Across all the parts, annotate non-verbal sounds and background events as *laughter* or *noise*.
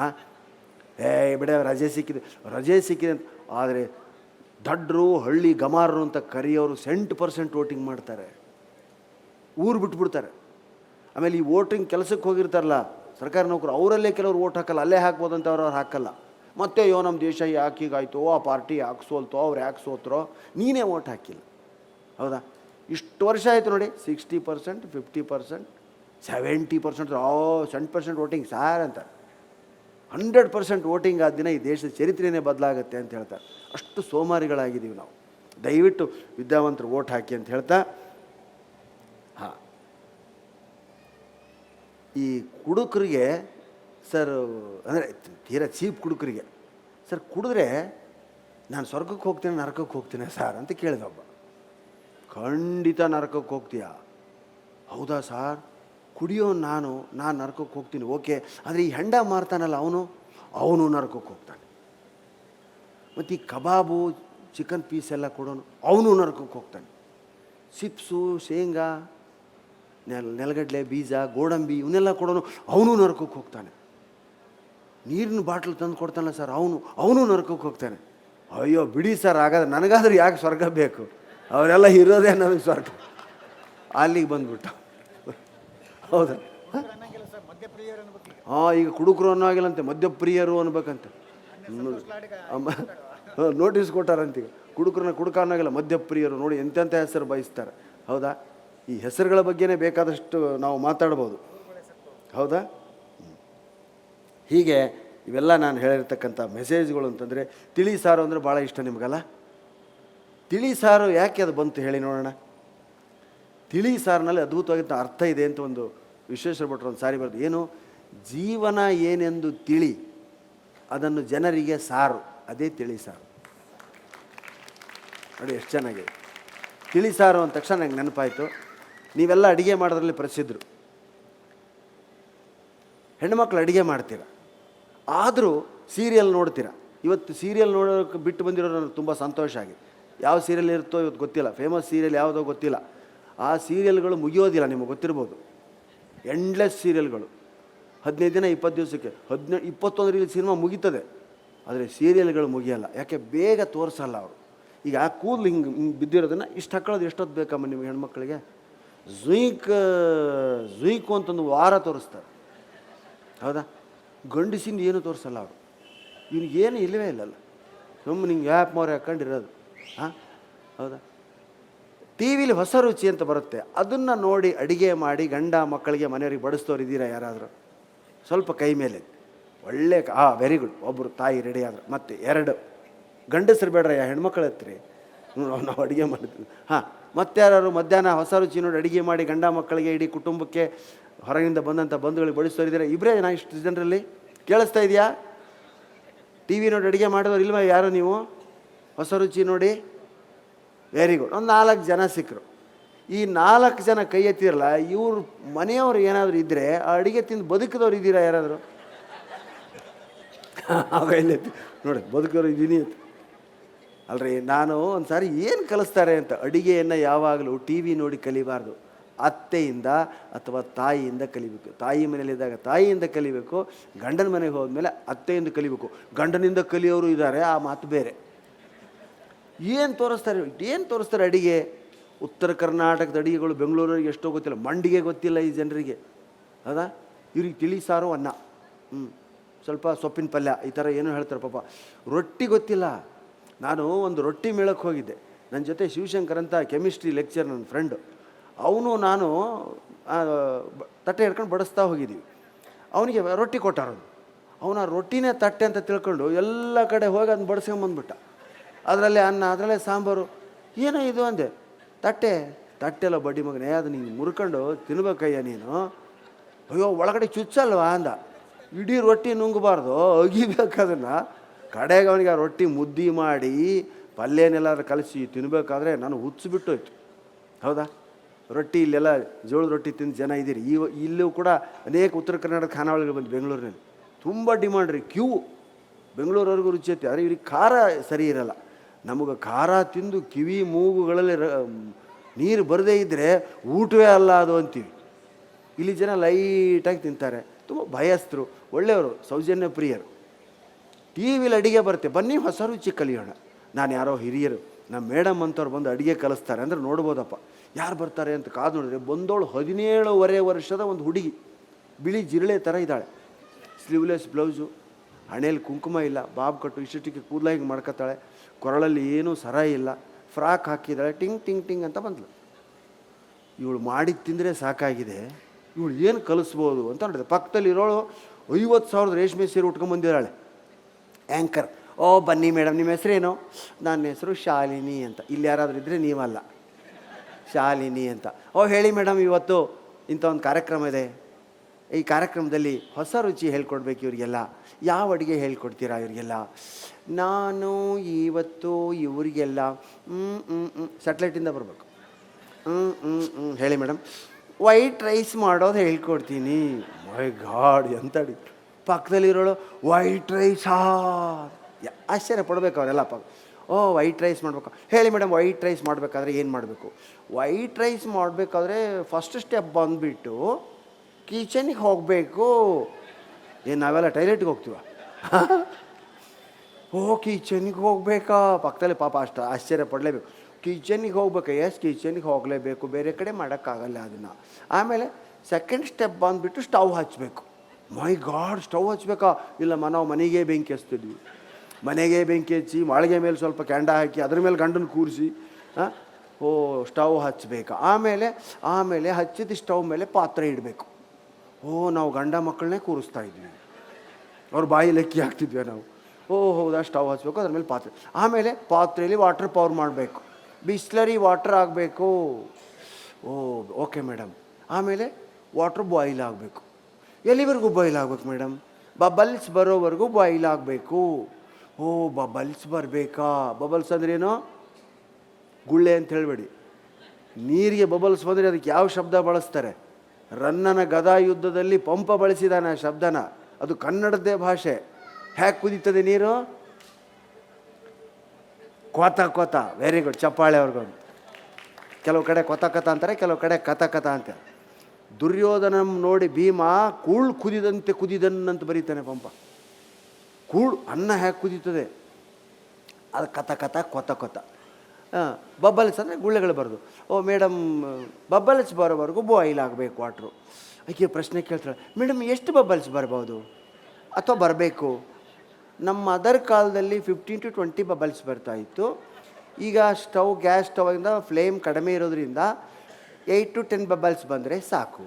ಹಾಂ ಏ, ಬಿಡ, ರಜೆ ಸಿಕ್ಕಿದೆ. ರಜೆ ಸಿಕ್ಕಿದೆ ಅಂತ. ಆದರೆ ದಡ್ರು, ಹಳ್ಳಿ ಗಮಾರರು ಅಂತ ಕರೆಯೋರು ಸೆಂಟ್ ಪರ್ಸೆಂಟ್ ವೋಟಿಂಗ್ ಮಾಡ್ತಾರೆ. ಊರು ಬಿಟ್ಬಿಡ್ತಾರೆ. ಆಮೇಲೆ ಈ ವೋಟಿಂಗ್ ಕೆಲಸಕ್ಕೆ ಹೋಗಿರ್ತಾರಲ್ಲ, ಸರ್ಕಾರಿ ನೌಕರು, ಅವರಲ್ಲೇ ಕೆಲವರು ವೋಟ್ ಹಾಕಲ್ಲ, ಅಲ್ಲೇ ಹಾಕ್ಬೋದು ಅಂತ ಅವ್ರು ಹಾಕಲ್ಲ. ಮತ್ತೆ ಅಯ್ಯೋ ನಮ್ಮ ದೇಶ ಯಾಕೆ ಹೀಗಾಯ್ತು ಆ ಪಾರ್ಟಿ ಯಾಕೆ ಸೋಲ್ತೋ, ಅವ್ರು ಯಾಕೆ ಸೋತ್ರೋ, ನೀನೇ ವೋಟ್ ಹಾಕಿಲ್ಲ. ಹೌದಾ? ಇಷ್ಟು ವರ್ಷ ಆಯಿತು ನೋಡಿ, sixty percent, fifty percent, seventy percent, oh seventy percent voting sir ಅಂತ ಹಂಡ್ರೆಡ್ ಪರ್ಸೆಂಟ್ ವೋಟಿಂಗ್ ಆದ ದಿನ ಈ ದೇಶದ ಚರಿತ್ರೆಯೇ ಬದಲಾಗುತ್ತೆ ಅಂತ ಹೇಳ್ತಾರೆ ಅಷ್ಟು ಸೋಮಾರಿಗಳಾಗಿದ್ದೀವಿ ನಾವು. ದಯವಿಟ್ಟು ವಿದ್ಯಾವಂತರು ವೋಟ್ ಹಾಕಿ ಅಂತ ಹೇಳ್ತಾ. ಹಾಂ. ಈ ಕುಡುಕರಿಗೆ ಸರ್, ಅಂದರೆ ತೀರಾ ಚೀಪ್ ಕುಡುಕರಿಗೆ. ಸರ್, ಕುಡಿದ್ರೆ ನಾನು ಸ್ವರ್ಗಕ್ಕೆ ಹೋಗ್ತೀನಿ, ನರಕಕ್ಕೆ ಹೋಗ್ತೀನಿ ಸರ್ ಅಂತ ಕೇಳಿದೆ ಒಬ್ಬ. ಖಂಡಿತ ನರಕಕ್ಕೆ ಹೋಗ್ತೀಯಾ? ಹೌದಾ ಸಾರ್? ಕುಡಿಯೋ ನಾನು ನಾನು ನರಕಕ್ಕೆ ಹೋಗ್ತೀನಿ. ಓಕೆ, ಆದರೆ ಈ ಹೆಂಡ ಮಾರ್ತಾನಲ್ಲ ಅವನು? ಅವನು ನರಕಕ್ಕೆ ಹೋಗ್ತಾನೆ. ಮತ್ತು ಈ ಕಬಾಬು, ಚಿಕನ್ ಪೀಸ್ ಎಲ್ಲ ಕೊಡೋನು, ಅವನು ನರಕಕ್ಕೆ ಹೋಗ್ತಾನೆ. ಚಿಪ್ಸು, ಶೇಂಗಾ, ನೆಲ್, ನೆಲಗಡಲೆ, ಬೀಜ, ಗೋಡಂಬಿ, ಇವನ್ನೆಲ್ಲ ಕೊಡೋನು, ಅವನು ನರಕಕ್ಕೆ ಹೋಗ್ತಾನೆ. ನೀರಿನ ಬಾಟ್ಲು ತಂದು ಕೊಡ್ತಾನಲ್ಲ ಸರ್, ಅವನು ಅವನು ನರಕಕ್ಕೆ ಹೋಗ್ತಾನೆ. ಅಯ್ಯೋ, ಬಿಡಿ ಸರ್, ಹಾಗಾದ್ರೆ ನನಗಾದ್ರೂ ಯಾಕೆ ಸ್ವರ್ಗ ಬೇಕು? ಅವರೆಲ್ಲ ಇರೋದೇ ನನಗೆ ಸ್ವರ್ಗ. ಅಲ್ಲಿಗೆ ಬಂದ್ಬಿಟ್ಟ. ಹೌದಾ. ಹಾಂ, ಈಗ ಕುಡುಕರು ಅನ್ನೋ ಆಗಿಲ್ಲಂತೆ ಮದ್ಯಪ್ರಿಯರು ಅನ್ಬೇಕಂತೆ. ನೋಟಿಸ್ ಕೊಟ್ಟಾರಂತೀಗ ಕುಡುಕರನ್ನ ಕುಡುಕ ಅನ್ನೋಗಿಲ್ಲ, ಮದ್ಯಪ್ರಿಯರು ನೋಡಿ ಎಂತೆಂಥ ಹೆಸರು ಬಯಸ್ತಾರೆ. ಹೌದಾ? ಈ ಹೆಸರುಗಳ ಬಗ್ಗೆನೇ ಬೇಕಾದಷ್ಟು ನಾವು ಮಾತಾಡ್ಬೋದು. ಹೌದಾ? ಹೀಗೆ ಇವೆಲ್ಲ ನಾನು ಹೇಳಿರ್ತಕ್ಕಂಥ ಮೆಸೇಜ್ಗಳು ಅಂತಂದರೆ, ತಿಳಿ ಸಾರು ಅಂದರೆ ಭಾಳ ಇಷ್ಟ ನಿಮಗಲ್ಲ? ತಿಳಿ ಸಾರು ಯಾಕೆ ಅದು ಬಂತು ಹೇಳಿ ನೋಡೋಣ. ತಿಳಿ ಸಾರಿನಲ್ಲಿ ಅದ್ಭುತವಾಗಿದ್ದ ಅರ್ಥ ಇದೆ ಅಂತ ಒಂದು ವಿಶ್ವೇಶ್ವರ ಭಟ್ರು ಒಂದು ಸಾರಿ ಬರೆದು, ಏನು? ಜೀವನ ಏನೆಂದು ತಿಳಿ, ಅದನ್ನು ಜನರಿಗೆ ಸಾರು. ಅದೇ ತಿಳಿ ಸಾರು. ನೋಡಿ, ಎಷ್ಟು ಚೆನ್ನಾಗಿದೆ. ತಿಳಿ ಸಾರು ಅಂದ ತಕ್ಷಣ ನಂಗೆ ನೆನಪಾಯಿತು. ನೀವೆಲ್ಲ ಅಡುಗೆ ಮಾಡೋದ್ರಲ್ಲಿ ಪ್ರಸಿದ್ಧರು. ಹೆಣ್ಮಕ್ಳು ಅಡುಗೆ ಮಾಡ್ತೀರ. ಆದರೂ ಸೀರಿಯಲ್ ನೋಡ್ತೀರ. ಇವತ್ತು ಸೀರಿಯಲ್ ನೋಡೋಕ್ಕೆ ಬಿಟ್ಟು ಬಂದಿರೋರು ನನಗೆ ತುಂಬ ಸಂತೋಷ ಆಗಿದೆ. ಯಾವ ಸೀರಿಯಲ್ ಇರುತ್ತೋ ಇವತ್ತು ಗೊತ್ತಿಲ್ಲ. ಫೇಮಸ್ ಸೀರಿಯಲ್ ಯಾವುದೋ ಗೊತ್ತಿಲ್ಲ. ಆ ಸೀರಿಯಲ್ಗಳು ಮುಗಿಯೋದಿಲ್ಲ, ನಿಮಗೆ ಗೊತ್ತಿರ್ಬೋದು. ಎಂಡ್ಲೆಸ್ ಸೀರಿಯಲ್ಗಳು ಹದಿನೈದು ದಿನ, ಇಪ್ಪತ್ತು ದಿವಸಕ್ಕೆ. ಹದಿನೈದು ಇಪ್ಪತ್ತೊಂದರಲ್ಲಿ ಸಿನಿಮಾ ಮುಗೀತದೆ. ಆದರೆ ಸೀರಿಯಲ್ಗಳು ಮುಗಿಯಲ್ಲ. ಯಾಕೆ? ಬೇಗ ತೋರಿಸಲ್ಲ ಅವರು. ಈಗ ಆ ಕೂದಲು ಹಿಂಗೆ ಹಿಂಗೆ ಬಿದ್ದಿರೋದನ್ನು ಇಷ್ಟು ಹಾಕೊಳ್ಳೋದು ಎಷ್ಟೊತ್ತು ಬೇಕಮ್ಮ ನಿಮ್ಮ ಹೆಣ್ಮಕ್ಳಿಗೆ? ಝುಯ್ಕ್, ಝುಯ್ಕು ಅಂತಂದು ವಾರ ತೋರಿಸ್ತಾರೆ. ಹೌದಾ? ಗಂಡಸಿಂದ ಏನು ತೋರಿಸಲ್ಲ ಅವರು. ಇವ್ನಿಗೇನು ಇಲ್ಲವೇ ಇಲ್ಲಲ್ಲ. ಸುಮ್ಮನೆ ಹಿಂಗೆ ಆ್ಯಪ್ ಮೋರೆ ಹಾಕೊಂಡಿರೋದು ಹಾಂ ಹೌದಾ? ಟಿ ವಿಲಿ ಹೊಸ ರುಚಿ ಅಂತ ಬರುತ್ತೆ. ಅದನ್ನು ನೋಡಿ ಅಡುಗೆ ಮಾಡಿ ಗಂಡ ಮಕ್ಕಳಿಗೆ ಮನೆಯವ್ರಿಗೆ ಬಡಿಸ್ತವ್ರು ಇದ್ದೀರಾ ಯಾರಾದರೂ? ಸ್ವಲ್ಪ ಕೈ ಮೇಲೆ. ಒಳ್ಳೆ ಆ ವೆರಿ ಗುಡ್ ಒಬ್ಬರು ತಾಯಿ ರೆಡಿ ಆದ್ರು. ಮತ್ತೆ ಎರಡು. ಗಂಡಸರು ಬೇಡ್ರ ಹೆಣ್ಮಕ್ಳು ಹತ್ರಿ. ನಾವು ಅಡುಗೆ ಮಾಡಿದ್ವಿ. ಹಾಂ, ಮತ್ತೆ ಯಾರು ಮಧ್ಯಾಹ್ನ ಹೊಸ ರುಚಿ ನೋಡಿ ಅಡುಗೆ ಮಾಡಿ ಗಂಡ ಮಕ್ಕಳಿಗೆ ಇಡೀ ಕುಟುಂಬಕ್ಕೆ ಹೊರಗಿಂದ ಬಂದಂಥ ಬಂಧುಗಳಿಗೆ ಬಡಿಸ್ತೋರಿದ್ದೀರಾ ಇಬ್ಬರೇ ನಾ ಇಷ್ಟು ಜನರಲ್ಲಿ? ಕೇಳಿಸ್ತಾ ಇದೆಯಾ? ಟಿ ವಿ ನೋಡಿ ಅಡುಗೆ ಮಾಡಿದವ್ರು ಇಲ್ವಾ ಯಾರು ನೀವು? ಹೊಸ ರುಚಿ ನೋಡಿ ವೆರಿ ಗುಡ್ ಒಂದು ನಾಲ್ಕು ಜನ ಸಿಕ್ಕರು ಈ ನಾಲ್ಕು ಜನ ಕೈ ಎತ್ತಿರಲ್ಲ ಇವರು ಮನೆಯವ್ರು ಏನಾದರೂ ಇದ್ದರೆ ಆ ಅಡುಗೆ ತಿಂದು ಬದುಕಿದವ್ರು ಇದ್ದೀರಾ ಯಾರಾದರೂ? *laughs* ಎತ್ತಿ, ನೋಡಿ ಬದುಕೋರು ಇದ್ದೀನಿ ಅಂತ. ಅಲ್ರಿ ನಾನು ಒಂದು ಸಾರಿ ಏನು ಕಲಿಸ್ತಾರೆ ಅಂತ ಅಡುಗೆಯನ್ನು ಯಾವಾಗಲೂ ಟಿ ವಿ ನೋಡಿ ಕಲಿಬಾರ್ದು. ಅತ್ತೆಯಿಂದ ಅಥವಾ ತಾಯಿಯಿಂದ ಕಲಿಬೇಕು. ತಾಯಿ ಮನೆಯಲ್ಲಿದ್ದಾಗ ತಾಯಿಯಿಂದ ಕಲಿಬೇಕು ಗಂಡನ ಮನೆಗೆ ಹೋದ್ಮೇಲೆ ಅತ್ತೆಯಿಂದ ಕಲಿಬೇಕು. ಗಂಡನಿಂದ ಕಲಿಯೋರು ಇದ್ದಾರೆ ಆ ಮಾತು ಬೇರೆ. ಏನು ತೋರಿಸ್ತಾರೆ? ಏನು ತೋರಿಸ್ತಾರೆ ಅಡಿಗೆ? ಉತ್ತರ ಕರ್ನಾಟಕದ ಅಡಿಗೆಗಳು ಬೆಂಗಳೂರಿಗೆ ಎಷ್ಟೋ ಗೊತ್ತಿಲ್ಲ. ಮಂಡಿಗೆ ಗೊತ್ತಿಲ್ಲ ಈ ಜನರಿಗೆ. ಹೌದಾ? ಇವ್ರಿಗೆ ತಿಳಿ ಸಾರು ಅನ್ನ. ಹ್ಞೂ ಸ್ವಲ್ಪ ಸೊಪ್ಪಿನ ಪಲ್ಯ, ಈ ಥರ ಏನೋ ಹೇಳ್ತಾರೆ ಪಾಪ. ರೊಟ್ಟಿ ಗೊತ್ತಿಲ್ಲ. ನಾನು ಒಂದು ರೊಟ್ಟಿ ಮೇಳಕ್ಕೆ ಹೋಗಿದ್ದೆ. ನನ್ನ ಜೊತೆ ಶಿವಶಂಕರ್ ಅಂತ ಕೆಮಿಸ್ಟ್ರಿ ಲೆಕ್ಚರ್ ನನ್ನ ಫ್ರೆಂಡು ಅವನು, ನಾನು ತಟ್ಟೆ ಹಿಡ್ಕೊಂಡು ಬಡಿಸ್ತಾ ಹೋಗಿದ್ದೀವಿ. ಅವನಿಗೆ ರೊಟ್ಟಿ ಕೊಟ್ಟಾರದು ಅವನ ರೊಟ್ಟಿನೇ ತಟ್ಟೆ ಅಂತ ತಿಳ್ಕೊಂಡು ಎಲ್ಲ ಕಡೆ ಹೋಗಿ ಅದನ್ನ ಬಡಿಸ್ಕೊಂಬಂದ್ಬಿಟ್ಟ. ಅದರಲ್ಲೇ ಅನ್ನ, ಅದರಲ್ಲೇ ಸಾಂಬಾರು. ಏನೋ ಇದು ಅಂದೆ. ತಟ್ಟೆ. ತಟ್ಟೆಲ್ಲ ಬಡ್ಡಿ ಮಗನೇ, ಅದು ನೀನು ಮುರ್ಕೊಂಡು ತಿನ್ಬೇಕಯ್ಯ ನೀನು. ಅಯ್ಯೋ, ಒಳಗಡೆ ಚುಚ್ಚಲ್ವಾ ಅಂದ. ಇಡೀ ರೊಟ್ಟಿ ನುಂಗಬಾರ್ದು, ಅಗಿಬೇಕು ಅದನ್ನು. ಕಡೆಗೆ ಅವನಿಗೆ ಆ ರೊಟ್ಟಿ ಮುದ್ದಿ ಮಾಡಿ ಪಲ್ಯನೆಲ್ಲಾದ್ರೂ ಕಲಸಿ ತಿನ್ಬೇಕಾದ್ರೆ ನಾನು ಹುಚ್ಚಿಬಿಟ್ಟೋಯ್ತು. ಹೌದಾ? ರೊಟ್ಟಿ ಇಲ್ಲೆಲ್ಲ ಜೋಳದ ರೊಟ್ಟಿ ತಿಂದು ಜನ ಇದ್ದೀರಿ. ಈ ಇಲ್ಲೂ ಕೂಡ ಅನೇಕ ಉತ್ತರ ಕರ್ನಾಟಕ ಖಾನಾವಳಿಗಳು ಬಂದು ಬೆಂಗಳೂರಿನಲ್ಲಿ. ತುಂಬ ಡಿಮಾಂಡ್ ರೀ, ಕ್ಯೂ. ಬೆಂಗಳೂರವರೆಗೂ ರುಚಿ ಐತೆ. ಆದರೆ ಇವ್ರಿಗೆ ಖಾರ ಸರಿ ಇರಲ್ಲ. ನಮಗೆ ಖಾರ ತಿಂದು ಕಿವಿ ಮೂಗುಗಳಲ್ಲಿ ನೀರು ಬರದೇ ಇದ್ದರೆ ಊಟವೇ ಅಲ್ಲ ಅದು ಅಂತೀವಿ. ಇಲ್ಲಿ ಜನ ಲೈಟಾಗಿ ತಿಂತಾರೆ. ತುಂಬ ಭಯಸ್ಥರು, ಒಳ್ಳೆಯವರು, ಸೌಜನ್ಯ ಪ್ರಿಯರು. ಟಿ ವಿಲಿ ಅಡುಗೆ ಬರುತ್ತೆ. ಬನ್ನಿ ಹೊಸ ರುಚಿ ಕಲಿಯೋಣ. ನಾನು ಯಾರೋ ಹಿರಿಯರು ನಮ್ಮ ಮೇಡಮ್ ಅಂತವ್ರು ಬಂದು ಅಡುಗೆ ಕಲಿಸ್ತಾರೆ ಅಂದರೆ ನೋಡ್ಬೋದಪ್ಪ. ಯಾರು ಬರ್ತಾರೆ ಅಂತ ಕಾದು ನೋಡಿದ್ರೆ ಬಂದೋಳು ಹದಿನೇಳುವರೆ ವರ್ಷದ ಒಂದು ಹುಡುಗಿ. ಬಿಳಿ ಜಿರಳೆ ಥರ ಇದ್ದಾಳೆ. ಸ್ಲೀವ್ಲೆಸ್ ಬ್ಲೌಸು ಹಣೆಯಲ್ಲಿ ಕುಂಕುಮ ಇಲ್ಲ. ಬಾಬ್ ಕಟ್ಟು ಇಷ್ಟಕ್ಕೆ ಕೂದಲ ಹಿಂಗೆ ಮಾಡ್ಕೊತಾಳೆ ಕೊರಳಲ್ಲಿ ಏನೂ ಸರ ಇಲ್ಲ. ಫ್ರಾಕ್ ಹಾಕಿದ್ದಾಳೆ ಟಿಂಗ್ ಟಿಂಗ್ ಟಿಂಗ್ ಅಂತ ಬಂದ್ಲು. ಇವಳು ಮಾಡಿ ತಿಂದರೆ ಸಾಕಾಗಿದೆ. ಇವಳು ಏನು ಕಲಿಸ್ಬೋದು ಅಂತ ನೋಡಿದೆ. ಪಕ್ಕದಲ್ಲಿರೋಳು ಐವತ್ತು ಸಾವಿರದ ರೇಷ್ಮೆ ಸೀರೆ ಉಟ್ಕೊಂಬಂದಿದ್ದಾಳೆ ಆ್ಯಂಕರ್ ಓ, ಬನ್ನಿ ಮೇಡಮ್, ನಿಮ್ಮ ಹೆಸರೇನು? ನನ್ನ ಹೆಸರು ಶಾಲಿನಿ ಅಂತ. ಇಲ್ಲಿ ಯಾರಾದರೂ ಇದ್ದರೆ ನೀವಲ್ಲ. ಶಾಲಿನಿ ಅಂತ. ಓ, ಹೇಳಿ ಮೇಡಮ್, ಇವತ್ತು ಇಂಥ ಒಂದು ಕಾರ್ಯಕ್ರಮ ಇದೆ. ಈ ಕಾರ್ಯಕ್ರಮದಲ್ಲಿ ಹೊಸ ರುಚಿ ಹೇಳ್ಕೊಡ್ಬೇಕು ಇವರಿಗೆಲ್ಲ. ಯಾವ ಅಡುಗೆ ಹೇಳ್ಕೊಡ್ತೀರಾ ಇವರಿಗೆಲ್ಲ? ನಾನು ಇವತ್ತು ಇವರಿಗೆಲ್ಲ ಸ್ಯಾಟ್ಲೈಟಿಂದ ಬರಬೇಕು. ಹ್ಞೂ ಹ್ಞೂ ಹ್ಞೂ ಹೇಳಿ ಮೇಡಮ್ ವೈಟ್ ರೈಸ್ ಮಾಡೋದು ಹೇಳ್ಕೊಡ್ತೀನಿ. ಮೈ ಗಾಡ್, ಎಂತ ಪಕ್ಕದಲ್ಲಿರೋಳು, ವೈಟ್ ರೈಸ್? ಆಶ್ಚರ್ಯ ಪಡ್ಬೇಕು ಅವರೆಲ್ಲ ಪಕ್ಕ ಓ, ವೈಟ್ ರೈಸ್ ಮಾಡಬೇಕು. ಹೇಳಿ ಮೇಡಮ್ ವೈಟ್ ರೈಸ್ ಮಾಡಬೇಕಾದ್ರೆ ಏನು ಮಾಡಬೇಕು? ವೈಟ್ ರೈಸ್ ಮಾಡಬೇಕಾದ್ರೆ ಫಸ್ಟ್ ಸ್ಟೆಪ್ ಬಂದುಬಿಟ್ಟು ಕಿಚನಿಗೆ ಹೋಗಬೇಕು. ಏನು ನಾವೆಲ್ಲ ಟೈಲೆಟ್ಗೆ ಹೋಗ್ತೀವ? *laughs* ಓ ಕಿಚನಿಗೆ ಹೋಗಬೇಕಾ? ಪಕ್ಕದಲ್ಲಿ ಪಾಪ ಅಷ್ಟು ಆಶ್ಚರ್ಯ ಪಡಲೇಬೇಕು. ಕಿಚನಿಗೆ ಹೋಗ್ಬೇಕು? ಎಸ್ ಕಿಚನಿಗೆ ಹೋಗಲೇಬೇಕು. ಬೇರೆ ಕಡೆ ಮಾಡೋಕ್ಕಾಗಲ್ಲ ಅದನ್ನು. ಆಮೇಲೆ ಸೆಕೆಂಡ್ ಸ್ಟೆಪ್ ಬಂದುಬಿಟ್ಟು ಸ್ಟವ್ ಹಚ್ಚಬೇಕು ಮೈ ಗಾಡ್ ಸ್ಟವ್ ಹಚ್ಚಬೇಕಾ ಇಲ್ಲಮ್ಮ ನಾವು ಮನೆಗೆ ಬೆಂಕಿ ಹಚ್ತಿದ್ವಿ. ಮನೆಗೆ ಬೆಂಕಿ ಹಚ್ಚಿ, ಮಾಳಿಗೆ ಮೇಲೆ ಸ್ವಲ್ಪ ಕೆಂಡ ಹಾಕಿ, ಅದ್ರ ಮೇಲೆ ಗಂಡನ ಕೂರಿಸಿ ಓ ಸ್ಟವ್ ಹಚ್ಚಬೇಕು ಆಮೇಲೆ ಆಮೇಲೆ ಹಚ್ಚಿದ ಸ್ಟವ್ ಮೇಲೆ ಪಾತ್ರೆ ಇಡಬೇಕು. ಓ, ನಾವು ಗಂಡ ಮಕ್ಕಳನ್ನೇ ಕೂರಿಸ್ತಾ ಇದ್ವಿ. ಅವ್ರ ಬಾಯಿ ಲೆಕ್ಕಿ ಹಾಕ್ತಿದ್ವಿ ನಾವು. ಓ, ಹೌದಾ, ಸ್ಟವ್ ಹಚ್ಬೇಕು, ಅದ್ರ ಮೇಲೆ ಪಾತ್ರೆ. ಆಮೇಲೆ ಪಾತ್ರೆಯಲ್ಲಿ ವಾಟರ್ ಪವರ್ ಮಾಡಬೇಕು. ಬಿಸ್ಲರಿ ವಾಟರ್ ಆಗಬೇಕು. Oh, okay madam. ಆಮೇಲೆ ವಾಟ್ರ್ ಬಾಯ್ಲ್ ಆಗಬೇಕು. ಎಲ್ಲಿವರೆಗೂ ಬಾಯ್ಲ್ ಆಗಬೇಕು ಮೇಡಮ್? ಬಬಲ್ಸ್ ಬರೋವರೆಗೂ ಬಾಯ್ಲ್ ಆಗಬೇಕು. ಓ, ಬಬಲ್ಸ್ ಬರಬೇಕಾ? ಬಬಲ್ಸ್ ಅಂದ್ರೇನು ಗುಳ್ಳೆ ಅಂತ ಹೇಳಬೇಡಿ. ನೀರಿಗೆ ಬಬಲ್ಸ್ ಬಂದರೆ ಅದಕ್ಕೆ ಯಾವ ಶಬ್ದ ಬಳಸ್ತಾರೆ? ರನ್ನನ ಗದಾ ಯುದ್ಧದಲ್ಲಿ ಪಂಪ ಬಳಸಿದಾನೆ ಆ ಶಬ್ದನ. ಅದು ಕನ್ನಡದ್ದೇ ಭಾಷೆ. ಹ್ಯಾಕ್ ಕುದೀತದೆ ನೀರು? ಕೋತ ಕೋತ. ವೆರಿ ಗುಡ್ ಚಪ್ಪಾಳೆ ಅವ್ರಿಗೊಂದು ಕೆಲವು ಕಡೆ ಕೊತ ಕಥ ಅಂತಾರೆ, ಕೆಲವು ಕಡೆ ಕಥ ಕಥ ಅಂತ. ದುರ್ಯೋಧನ ನೋಡಿ ಭೀಮ, ಕೂಳ್ ಕುದಿದಂತೆ ಕುದಿದನ್ನಂತ ಬರೀತಾನೆ ಪಂಪ. ಕೂಳ್ ಅನ್ನ ಹ್ಯಾಕ್ ಕುದೀತದೆ. ಅದು ಕಥ ಕಥ ಕೊತ ಕೊತ. ಹಾಂ, ಬಬ್ಬಲ್ಸ್ ಅಂದರೆ ಗುಳ್ಳೆಗಳು ಬರೋದು. ಓ, ಮೇಡಮ್, ಬಬ್ಬಲ್ಸ್ ಬರೋವರೆಗೂ ಬಾಯ್ಲ್ ಆಗಬೇಕು ವಾಟ್ರು ಆಕೆ ಪ್ರಶ್ನೆ ಕೇಳ್ತಾಳೆ ಮೇಡಮ್, ಎಷ್ಟು ಬಬ್ಬಲ್ಸ್ ಬರ್ಬೋದು? ಅಥವಾ ಬರಬೇಕು? ನಮ್ಮ ಅದರ್ ಕಾಲದಲ್ಲಿ ಫಿಫ್ಟೀನ್ ಟು ಟ್ವೆಂಟಿ ಬಬಲ್ಸ್ ಬರ್ತಾ ಇತ್ತು. ಈಗ ಸ್ಟವ್, ಗ್ಯಾಸ್ ಸ್ಟವಿಂದ ಫ್ಲೇಮ್ ಕಡಿಮೆ ಇರೋದ್ರಿಂದ ಏಯ್ಟ್ ಟು ಟೆನ್ ಬಬಲ್ಸ್ ಬಂದರೆ ಸಾಕು.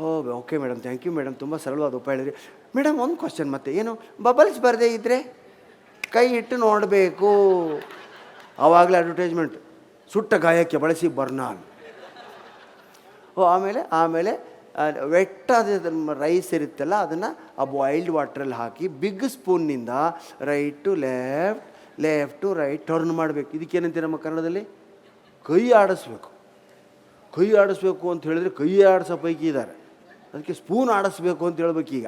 ಓ okay madam. Thank you madam. ತುಂಬ ಸರಳವಾದ ಉಪಾಯ ಹೇಳಿದ್ರಿ. ಮೇಡಮ್, ಒಂದು ಕ್ವಶನ್ ಮತ್ತೆ. ಏನು ಬಬಲ್ಸ್ ಬರದೇ ಇದ್ದರೆ ಕೈ ಇಟ್ಟು ನೋಡಬೇಕು. ಆವಾಗಲೇ ಅಡ್ವರ್ಟೈಸ್ಮೆಂಟ್ ಸುಟ್ಟ ಗಾಯಕ್ಕೆ ಬಳಸಿ ಬರ್ನಾಲ್. ಓ, ಆಮೇಲೆ ಆಮೇಲೆ ವೆಟ್ಟಾದ ರೈಸ್ ಇರುತ್ತಲ್ಲ, ಅದನ್ನು ಆ ಬಾಯ್ಲ್ಡ್ ವಾಟ್ರಲ್ಲಿ ಹಾಕಿ big ಸ್ಪೂನ್ನಿಂದ right to left left to right turn ಮಾಡಬೇಕು. ಇದಕ್ಕೇನಂತೆ ನಮ್ಮ ಕನ್ನಡದಲ್ಲಿ? ಕೈ ಆಡಿಸ್ಬೇಕು. ಕೈ ಆಡಿಸ್ಬೇಕು ಅಂತ ಹೇಳಿದ್ರೆ ಕೈ ಆಡಿಸೋ ಪೈಕಿ ಇದ್ದಾರೆ. ಅದಕ್ಕೆ ಸ್ಪೂನ್ ಆಡಿಸ್ಬೇಕು ಅಂತ ಹೇಳ್ಬೇಕು ಈಗ.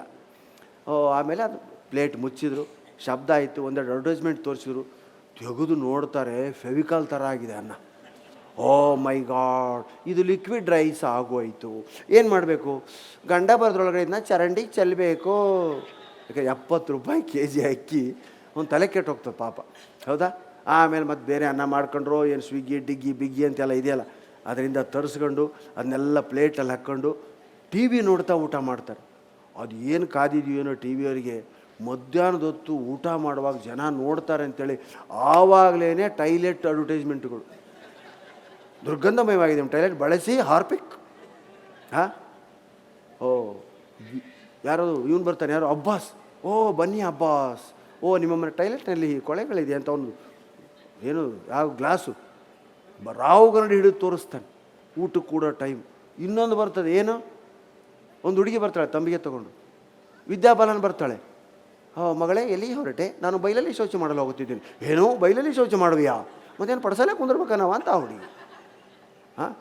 ಆಮೇಲೆ ಅದು ಪ್ಲೇಟ್ ಮುಚ್ಚಿದ್ರು. ಶಬ್ದ ಆಯಿತು, ಒಂದೆರಡು ಅಡ್ವರ್ಟೈಸ್ಮೆಂಟ್ ತೋರಿಸಿದ್ರು. ತೆಗೆದು ನೋಡ್ತಾರೆ, ಫೆವಿಕಾಲ್ ಥರ ಆಗಿದೆ ಅನ್ನ. ಓ ಮೈ ಗಾಡ್, ಇದು ಲಿಕ್ವಿಡ್ ರೈಸ್ ಆಗೋಯ್ತು. ಏನು ಮಾಡಬೇಕು? ಗಂಡ ಬರೋದ್ರೊಳಗಡೆ ಇದನ್ನ ಚರಂಡಿಗೆ ಚೆಲ್ಲಬೇಕು ಯಾಕೆ ಎಪ್ಪತ್ತು ರೂಪಾಯಿ ಕೆ ಜಿ ಅಕ್ಕಿ. ಒಂದು ತಲೆ ಕೆಟ್ಟು ಹೋಗ್ತದೆ ಪಾಪ. ಹೌದಾ? ಆಮೇಲೆ ಮತ್ತೆ ಬೇರೆ ಅನ್ನ ಮಾಡ್ಕೊಂಡ್ರು, ಏನು ಸ್ವಿಗ್ಗಿ ಡಿಗ್ಗಿ ಬಿಗ್ಗಿ ಅಂತೆಲ್ಲ ಇದೆಯಲ್ಲ. ಅದರಿಂದ ತರಿಸ್ಕೊಂಡು ಅದನ್ನೆಲ್ಲ ಪ್ಲೇಟಲ್ಲಿ ಹಾಕ್ಕೊಂಡು ಟಿ ವಿ ನೋಡ್ತಾ ಊಟ ಮಾಡ್ತಾರೆ. ಅದು ಏನು ಏನೋ ಟಿ ವಿಯವರಿಗೆ ಮಧ್ಯಾಹ್ನದ ಹೊತ್ತು ಊಟ ಮಾಡುವಾಗ ಜನ ನೋಡ್ತಾರೆ ಅಂತೇಳಿ ಆವಾಗಲೇ ಟೈಲೆಟ್ ಅಡ್ವರ್ಟೈಸ್ಮೆಂಟ್ಗಳು. ದುರ್ಗಂಧಮಯವಾಗಿದೆ ಟೈಲೆಟ್ ಬಳಸಿ ಹಾರ್ಪಿಕ್. ಹಾಂ? ಓ ಯಾರೋ ಇವನು ಬರ್ತಾನೆ, ಯಾರೋ ಅಬ್ಬಾಸ್. ಓ, ಬನ್ನಿ ಅಬ್ಬಾಸ್. ಓ, ನಿಮ್ಮ ಮನೆ ಟೈಲೆಟ್ನಲ್ಲಿ ಕೊಳೆಗಳಿದೆ ಅಂತ ಅವನು ಏನು, ಯಾವ ಗ್ಲಾಸು? ರಾವು ಗರಡಿ ಹಿಡಿದು ತೋರಿಸ್ತಾನೆ. ಊಟಕ್ಕೆ ಕೂಡ ಟೈಮ್. ಇನ್ನೊಂದು ಬರ್ತದೆ, ಏನು? ಒಂದು ಹುಡುಗಿ ಬರ್ತಾಳೆ, ತಂಬಿಗೆ ತಗೊಂಡು. ವಿದ್ಯಾಬಾಲನ್ ಬರ್ತಾಳೆ. ಮಗಳೇ, ಎಲ್ಲಿ ಹೊರಟೆ? ನಾನು ಬೈಲಲ್ಲಿ ಶೌಚ ಮಾಡಲು ಹೋಗುತ್ತಿದ್ದೀನಿ. ಏನೋ ಬೈಲಲ್ಲಿ ಶೌಚ ಮಾಡುವಿಯಾ? ಮತ್ತೇನು ಪಡಿಸಲೇ ಕುಂದಿರ್ಬೇಕ ನಾವು ಅಂತ ಹುಡುಗಿ ಹಾಂ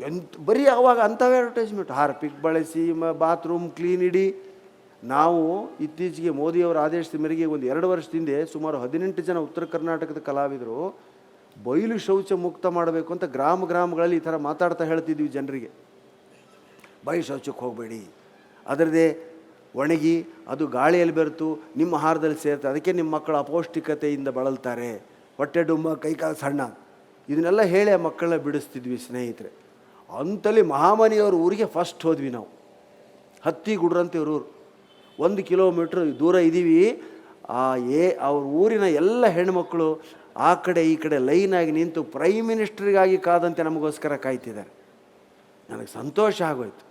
ಎಂತ, ಬರೀ ಆವಾಗ ಅಂಥವೇ ಅಡ್ವರ್ಟೈಸ್ಮೆಂಟ್ ಹಾರ್ಪಿಕ್ ಬಳಸಿ, ಮ, ಬಾತ್ರೂಮ್ ಕ್ಲೀನ್ ಇಡಿ. ನಾವು ಇತ್ತೀಚೆಗೆ ಮೋದಿಯವರ ಆದೇಶದ ಮೇರೆಗೆ ಒಂದು ಎರಡು ವರ್ಷದಿಂದ ಸುಮಾರು ಹದಿನೆಂಟು ಜನ ಉತ್ತರ ಕರ್ನಾಟಕದ ಕಲಾವಿದರು ಬಯಲು ಶೌಚ ಮುಕ್ತ ಮಾಡಬೇಕು ಅಂತ ಗ್ರಾಮ ಗ್ರಾಮಗಳಲ್ಲಿ ಈ ಥರ ಮಾತಾಡ್ತಾ ಹೇಳ್ತಿದ್ವಿ ಜನರಿಗೆ. ಬಯಲು ಶೌಚಕ್ಕೆ ಹೋಗಬೇಡಿ. ಅದರದೇ ಒಣಗಿ ಅದು ಗಾಳಿಯಲ್ಲಿ ಬೆರೆತು ನಿಮ್ಮ ಆಹಾರದಲ್ಲಿ ಸೇರುತ್ತೆ. ಅದಕ್ಕೆ ನಿಮ್ಮ ಮಕ್ಕಳು ಅಪೌಷ್ಟಿಕತೆಯಿಂದ ಬಳಲ್ತಾರೆ. ಹೊಟ್ಟೆ ಡುಂಬ ಕೈಕಾಲು ಸಣ್ಣ. ಇದನ್ನೆಲ್ಲ ಹೇಳಿ ಆ ಮಕ್ಕಳನ್ನ ಬಿಡಿಸ್ತಿದ್ವಿ ಸ್ನೇಹಿತರೆ. ಅಂತಲ್ಲಿ ಮಹಾಮನಿಯವ್ರ ಊರಿಗೆ ಫಸ್ಟ್ ಹೋದ್ವಿ ನಾವು. ಹತ್ತಿ ಗುಡ್ರಂತ ಇವ್ರ ಊರು ಒಂದು ಕಿಲೋಮೀಟ್ರ್ ದೂರ ಇದ್ದೀವಿ ಆ, ಏ, ಅವ್ರ ಊರಿನ ಎಲ್ಲ ಹೆಣ್ಮಕ್ಕಳು ಆ ಕಡೆ ಈ ಕಡೆ ಲೈನಾಗಿ ನಿಂತು ಪ್ರೈಮ್ ಮಿನಿಸ್ಟ್ರಿಗಾಗಿ ಕಾದಂತೆ ನಮಗೋಸ್ಕರ ಕಾಯ್ತಿದ್ದಾರೆ. ನನಗೆ ಸಂತೋಷ ಆಗೋಯ್ತು.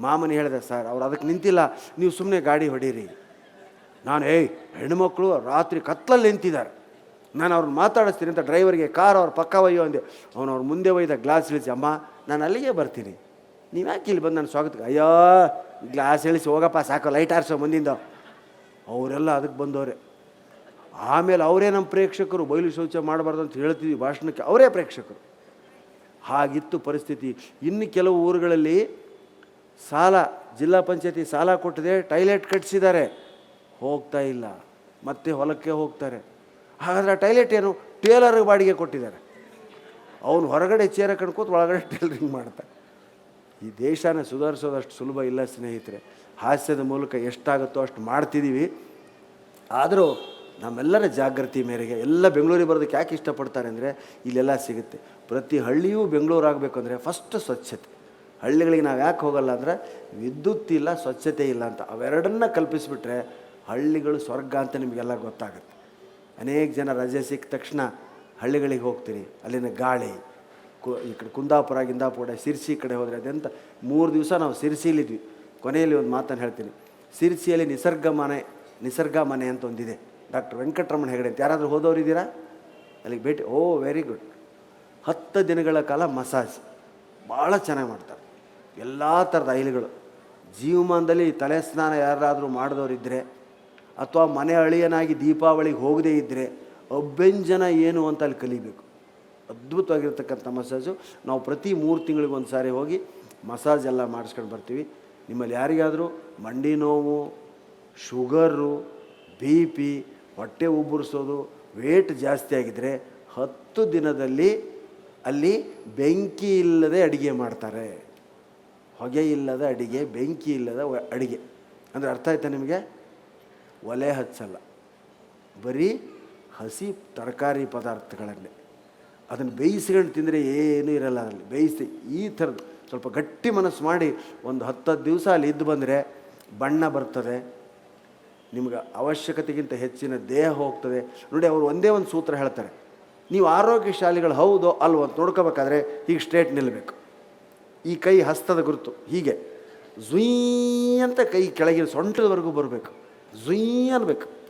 ಮಾಮನಿ ಹೇಳಿದೆ, ಸರ್, ಅವ್ರು ಅದಕ್ಕೆ ನಿಂತಿಲ್ಲ. ನೀವು ಸುಮ್ಮನೆ ಗಾಡಿ ಹೊಡೀರಿ. ನಾನು, ಏಯ್, ಹೆಣ್ಮಕ್ಳು ರಾತ್ರಿ ಕತ್ಲಲ್ಲಿ ನಿಂತಿದ್ದಾರೆ. ನಾನು ಅವ್ರನ್ನ ಮಾತಾಡಿಸ್ತೀನಿ ಅಂತ ಡ್ರೈವರ್ಗೆ ಕಾರ್ ಅವ್ರ ಪಕ್ಕ ಒಯ್ಯೋ ಅಂದೆ. ಅವನು ಅವ್ರ ಮುಂದೆ ಒಯ್ದ ಗ್ಲಾಸ್ ಇಳಿಸಿ, ಅಮ್ಮ, ನಾನು ಅಲ್ಲಿಗೆ ಬರ್ತೀನಿ. ನೀವು ಯಾಕೆ ಇಲ್ಲಿ ಬಂದು ನನ್ನ ಸ್ವಾಗತಕ್ಕೆ? ಅಯ್ಯೋ, ಗ್ಲಾಸ್ ಇಳಿಸಿ ಹೋಗಪ್ಪ, ಸಾಕು, ಲೈಟ್ ಆರಿಸೋ ಮುಂದಿಂದ. ಅವರೆಲ್ಲ ಅದಕ್ಕೆ ಬಂದವರೆ. ಆಮೇಲೆ ಅವರೇ ನಮ್ಮ ಪ್ರೇಕ್ಷಕರು, ಬಯಲು ಶೌಚ ಮಾಡಬಾರ್ದು ಅಂತ ಹೇಳ್ತೀವಿ ಭಾಷಣಕ್ಕೆ ಅವರೇ ಪ್ರೇಕ್ಷಕರು. ಹಾಗಿತ್ತು ಪರಿಸ್ಥಿತಿ. ಇನ್ನು ಕೆಲವು ಊರುಗಳಲ್ಲಿ ಸಾಲ, ಜಿಲ್ಲಾ ಪಂಚಾಯತಿ ಸಾಲ ಕೊಟ್ಟಿದೆ ಟೈಲೆಟ್ ಕಟ್ಟಿಸಿದ್ದಾರೆ ಹೋಗ್ತಾ ಇಲ್ಲ. ಮತ್ತೆ ಹೊಲಕ್ಕೆ ಹೋಗ್ತಾರೆ. ಹಾಗಾದರೆ ಆ ಟೈಲೆಟ್ ಏನು? ಟೇಲರ್ ಬಾಡಿಗೆ ಕೊಟ್ಟಿದ್ದಾರೆ. ಅವನು ಹೊರಗಡೆ ಚೇರ ಕಣ್ಕೋತ ಒಳಗಡೆ ಟೇಲರಿಂಗ್ ಮಾಡ್ತಾನೆ ಈ ದೇಶನ ಸುಧಾರಿಸೋದಷ್ಟು ಸುಲಭ ಇಲ್ಲ ಸ್ನೇಹಿತರೆ. ಹಾಸ್ಯದ ಮೂಲಕ ಎಷ್ಟಾಗುತ್ತೋ ಅಷ್ಟು ಮಾಡ್ತಿದ್ದೀವಿ. ಆದರೂ ನಮ್ಮೆಲ್ಲರ ಜಾಗೃತಿ ಮೇರೆಗೆ, ಎಲ್ಲ ಬೆಂಗಳೂರಿಗೆ ಬರೋದಕ್ಕೆ ಯಾಕೆ ಇಷ್ಟಪಡ್ತಾರೆ ಅಂದರೆ ಇಲ್ಲೆಲ್ಲ ಸಿಗುತ್ತೆ. ಪ್ರತಿ ಹಳ್ಳಿಯೂ ಬೆಂಗಳೂರು ಅಂದರೆ ಫಸ್ಟ್ ಸ್ವಚ್ಛತೆ. ಹಳ್ಳಿಗಳಿಗೆ ನಾವು ಯಾಕೆ ಹೋಗಲ್ಲ ಅಂದರೆ ವಿದ್ಯುತ್ ಇಲ್ಲ, ಸ್ವಚ್ಛತೆ ಇಲ್ಲ ಅಂತ ಅವೆರಡನ್ನ ಕಲ್ಪಿಸಿಬಿಟ್ರೆ ಹಳ್ಳಿಗಳು ಸ್ವರ್ಗ ಅಂತ ನಿಮಗೆಲ್ಲ ಗೊತ್ತಾಗುತ್ತೆ. ಅನೇಕ ಜನ ರಜೆ ಸಿಕ್ಕ ತಕ್ಷಣ ಹಳ್ಳಿಗಳಿಗೆ ಹೋಗ್ತೀರಿ. ಅಲ್ಲಿನ ಗಾಳಿ, ಕು, ಈ ಕಡೆ ಕುಂದಾಪುರ, ಗಿಂದಾಪುರ ಸಿರ್ಸಿ ಕಡೆ ಹೋದರೆ ಅದೆಂತ ಮೂರು ದಿವಸ ನಾವು ಸಿರ್ಸಿಲಿದ್ವಿ ಕೊನೆಯಲ್ಲಿ ಒಂದು ಮಾತನ್ನು ಹೇಳ್ತೀನಿ. ಸಿರ್ಸಿಯಲ್ಲಿ ನಿಸರ್ಗ ಮನೆ ನಿಸರ್ಗ ಮನೆ ಅಂತ ಒಂದಿದೆ. ಡಾಕ್ಟರ್ ವೆಂಕಟರಮಣ ಹೆಗಡೆ ಅಂತ. ಯಾರಾದರೂ ಹೋದವ್ರು ಇದ್ದೀರಾ? ಅಲ್ಲಿಗೆ ಭೇಟಿ, ಓ ವೆರಿ ಗುಡ್ ಹತ್ತು ದಿನಗಳ ಕಾಲ ಮಸಾಜ್. ಭಾಳ ಚೆನ್ನಾಗಿ ಮಾಡ್ತಾರೆ. ಎಲ್ಲ ಥರದ ಐಲುಗಳು ಜೀವಮಾನದಲ್ಲಿ ತಲೆ ಸ್ನಾನ ಯಾರಾದರೂ ಮಾಡಿದವರಿದ್ದರೆ ಅಥವಾ ಮನೆ ಅಳಿಯನಾಗಿ ದೀಪಾವಳಿಗೆ ಹೋಗದೇ ಇದ್ದರೆ ಅಭ್ಯಂಜನ ಏನು ಅಂತ ಅಲ್ಲಿ ಕಲಿಬೇಕು. ಅದ್ಭುತವಾಗಿರ್ತಕ್ಕಂಥ ಮಸಾಜು. ನಾವು ಪ್ರತಿ ಮೂರು ತಿಂಗಳಿಗೆ ಒಂದು ಸಾರಿ ಹೋಗಿ ಮಸಾಜ್ ಎಲ್ಲ ಮಾಡಿಸ್ಕೊಂಡು ಬರ್ತೀವಿ. ನಿಮ್ಮಲ್ಲಿ ಯಾರಿಗಾದರೂ ಮಂಡಿ ನೋವು, ಶುಗರು, ಬಿ ಪಿ, ಹೊಟ್ಟೆ ಉಬ್ಬರಿಸೋದು, ವೇಟ್ ಜಾಸ್ತಿ ಆಗಿದ್ದರೆ ಹತ್ತು ದಿನದಲ್ಲಿ ಅಲ್ಲಿ ಬೆಂಕಿ ಇಲ್ಲದೆ ಅಡುಗೆ ಮಾಡ್ತಾರೆ. ಹೊಗೆ ಇಲ್ಲದ ಅಡಿಗೆ, ಬೆಂಕಿ ಇಲ್ಲದ ಅಡಿಗೆ. ಅಂದರೆ ಅರ್ಥ ಆಯ್ತಾ ನಿಮಗೆ? ಒಲೆ ಹಚ್ಚಲ್ಲ. ಬರೀ ಹಸಿ ತರಕಾರಿ ಪದಾರ್ಥಗಳನ್ನೇ ಅದನ್ನು ಬೇಯಿಸ್ಕೊಂಡು ತಿಂದರೆ ಏನೂ ಇರಲ್ಲ ಅದರಲ್ಲಿ. ಬೇಯಿಸಿ ಈ ಥರದ್ದು ಸ್ವಲ್ಪ ಗಟ್ಟಿ ಮನಸ್ಸು ಮಾಡಿ ಒಂದು ಹತ್ತತ್ತು ದಿವಸ ಅಲ್ಲಿ ಇದ್ದು ಬಂದರೆ ಬಣ್ಣ ಬರ್ತದೆ. ನಿಮ್ಗೆ ಅವಶ್ಯಕತೆಗಿಂತ ಹೆಚ್ಚಿನ ದೇಹ ಹೋಗ್ತದೆ. ನೋಡಿ, ಅವರು ಒಂದೇ ಒಂದು ಸೂತ್ರ ಹೇಳ್ತಾರೆ. ನೀವು ಆರೋಗ್ಯಶಾಲಿಗಳು ಹೌದೋ ಅಲ್ವೋ ಅಂತ ನೋಡ್ಕೋಬೇಕಾದ್ರೆ ಈಗ ಸ್ಟ್ರೇಟ್ ನಿಲ್ಲಬೇಕು ಈ ಕೈ ಹಸ್ತದ ಗುರುತು, ಹೀಗೆ. ಝುಯ್ ಅಂತ ಕೈ ಕೆಳಗಿನ ಸೊಂಟದವರೆಗೂ ಬರಬೇಕು. ಝುಯ್ ಅನ್ಬೇಕು.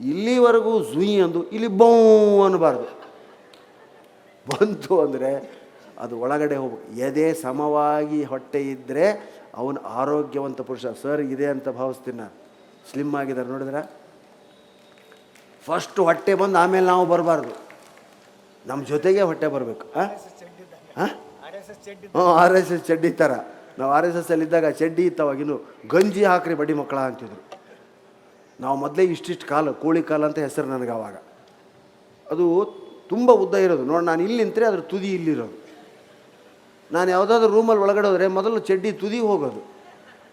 ಇಲ್ಲಿವರೆಗೂ ಝುಯಿ ಅಂದು ಇಲ್ಲಿ ಬೌ ಅನ್ನಬಾರ್ದು. ಬಂತು ಅಂದರೆ ಅದು ಒಳಗಡೆ ಹೋಗ್ಬೇಕು. ಎದೆ ಸಮವಾಗಿ ಹೊಟ್ಟೆ ಇದ್ದರೆ ಅವನು ಆರೋಗ್ಯವಂತ ಪುರುಷ. ಸರ್, ಇದೆ ಅಂತ ಭಾವಿಸ್ತೀನಿ ನಾನು. ಸ್ಲಿಮ್ ಆಗಿದ್ದಾರೆ ನೋಡಿದ್ರೆ? ಫಸ್ಟ್ ಹೊಟ್ಟೆ ಬಂದು ಆಮೇಲೆ ನಾವು ಬರಬಾರ್ದು. ನಮ್ಮ ಜೊತೆಗೆ ಹೊಟ್ಟೆ ಬರಬೇಕು. ಹಾಂ? ಹಾಂ? ಹ್ಞೂ ಆರ್ ಎಸ್ ಎಸ್ ಚಡ್ಡಿ ಥರ ನಾವು ಆರ್ ಎಸ್ ಎಸ್ ಅಲ್ಲಿದ್ದಾಗ ಚಡ್ಡಿ ಇತ್ತವಾಗಿನ್ನು ಗಂಜಿ ಹಾಕ್ರಿ ಬಡಿ ಮಕ್ಕಳ ಅಂತಿದ್ರು. ನಾವು ಮೊದಲೇ ಇಷ್ಟಿಷ್ಟು ಕಾಲು, ಕೋಳಿ ಕಾಲು ಅಂತ ಹೆಸರು ನನಗೆ ಆವಾಗ ಅದು ತುಂಬ ಉದ್ದ ಇರೋದು. ನೋಡಿ, ನಾನು ಇಲ್ಲಿ ನಿಂತರೆ ಅದ್ರ ತುದಿ ಇಲ್ಲಿರೋದು. ನಾನು ಯಾವುದಾದ್ರೂ ರೂಮಲ್ಲಿ ಒಳಗಡೆ ಹೋದರೆ ಮೊದಲು ಚಡ್ಡಿ ತುದಿ ಹೋಗೋದು.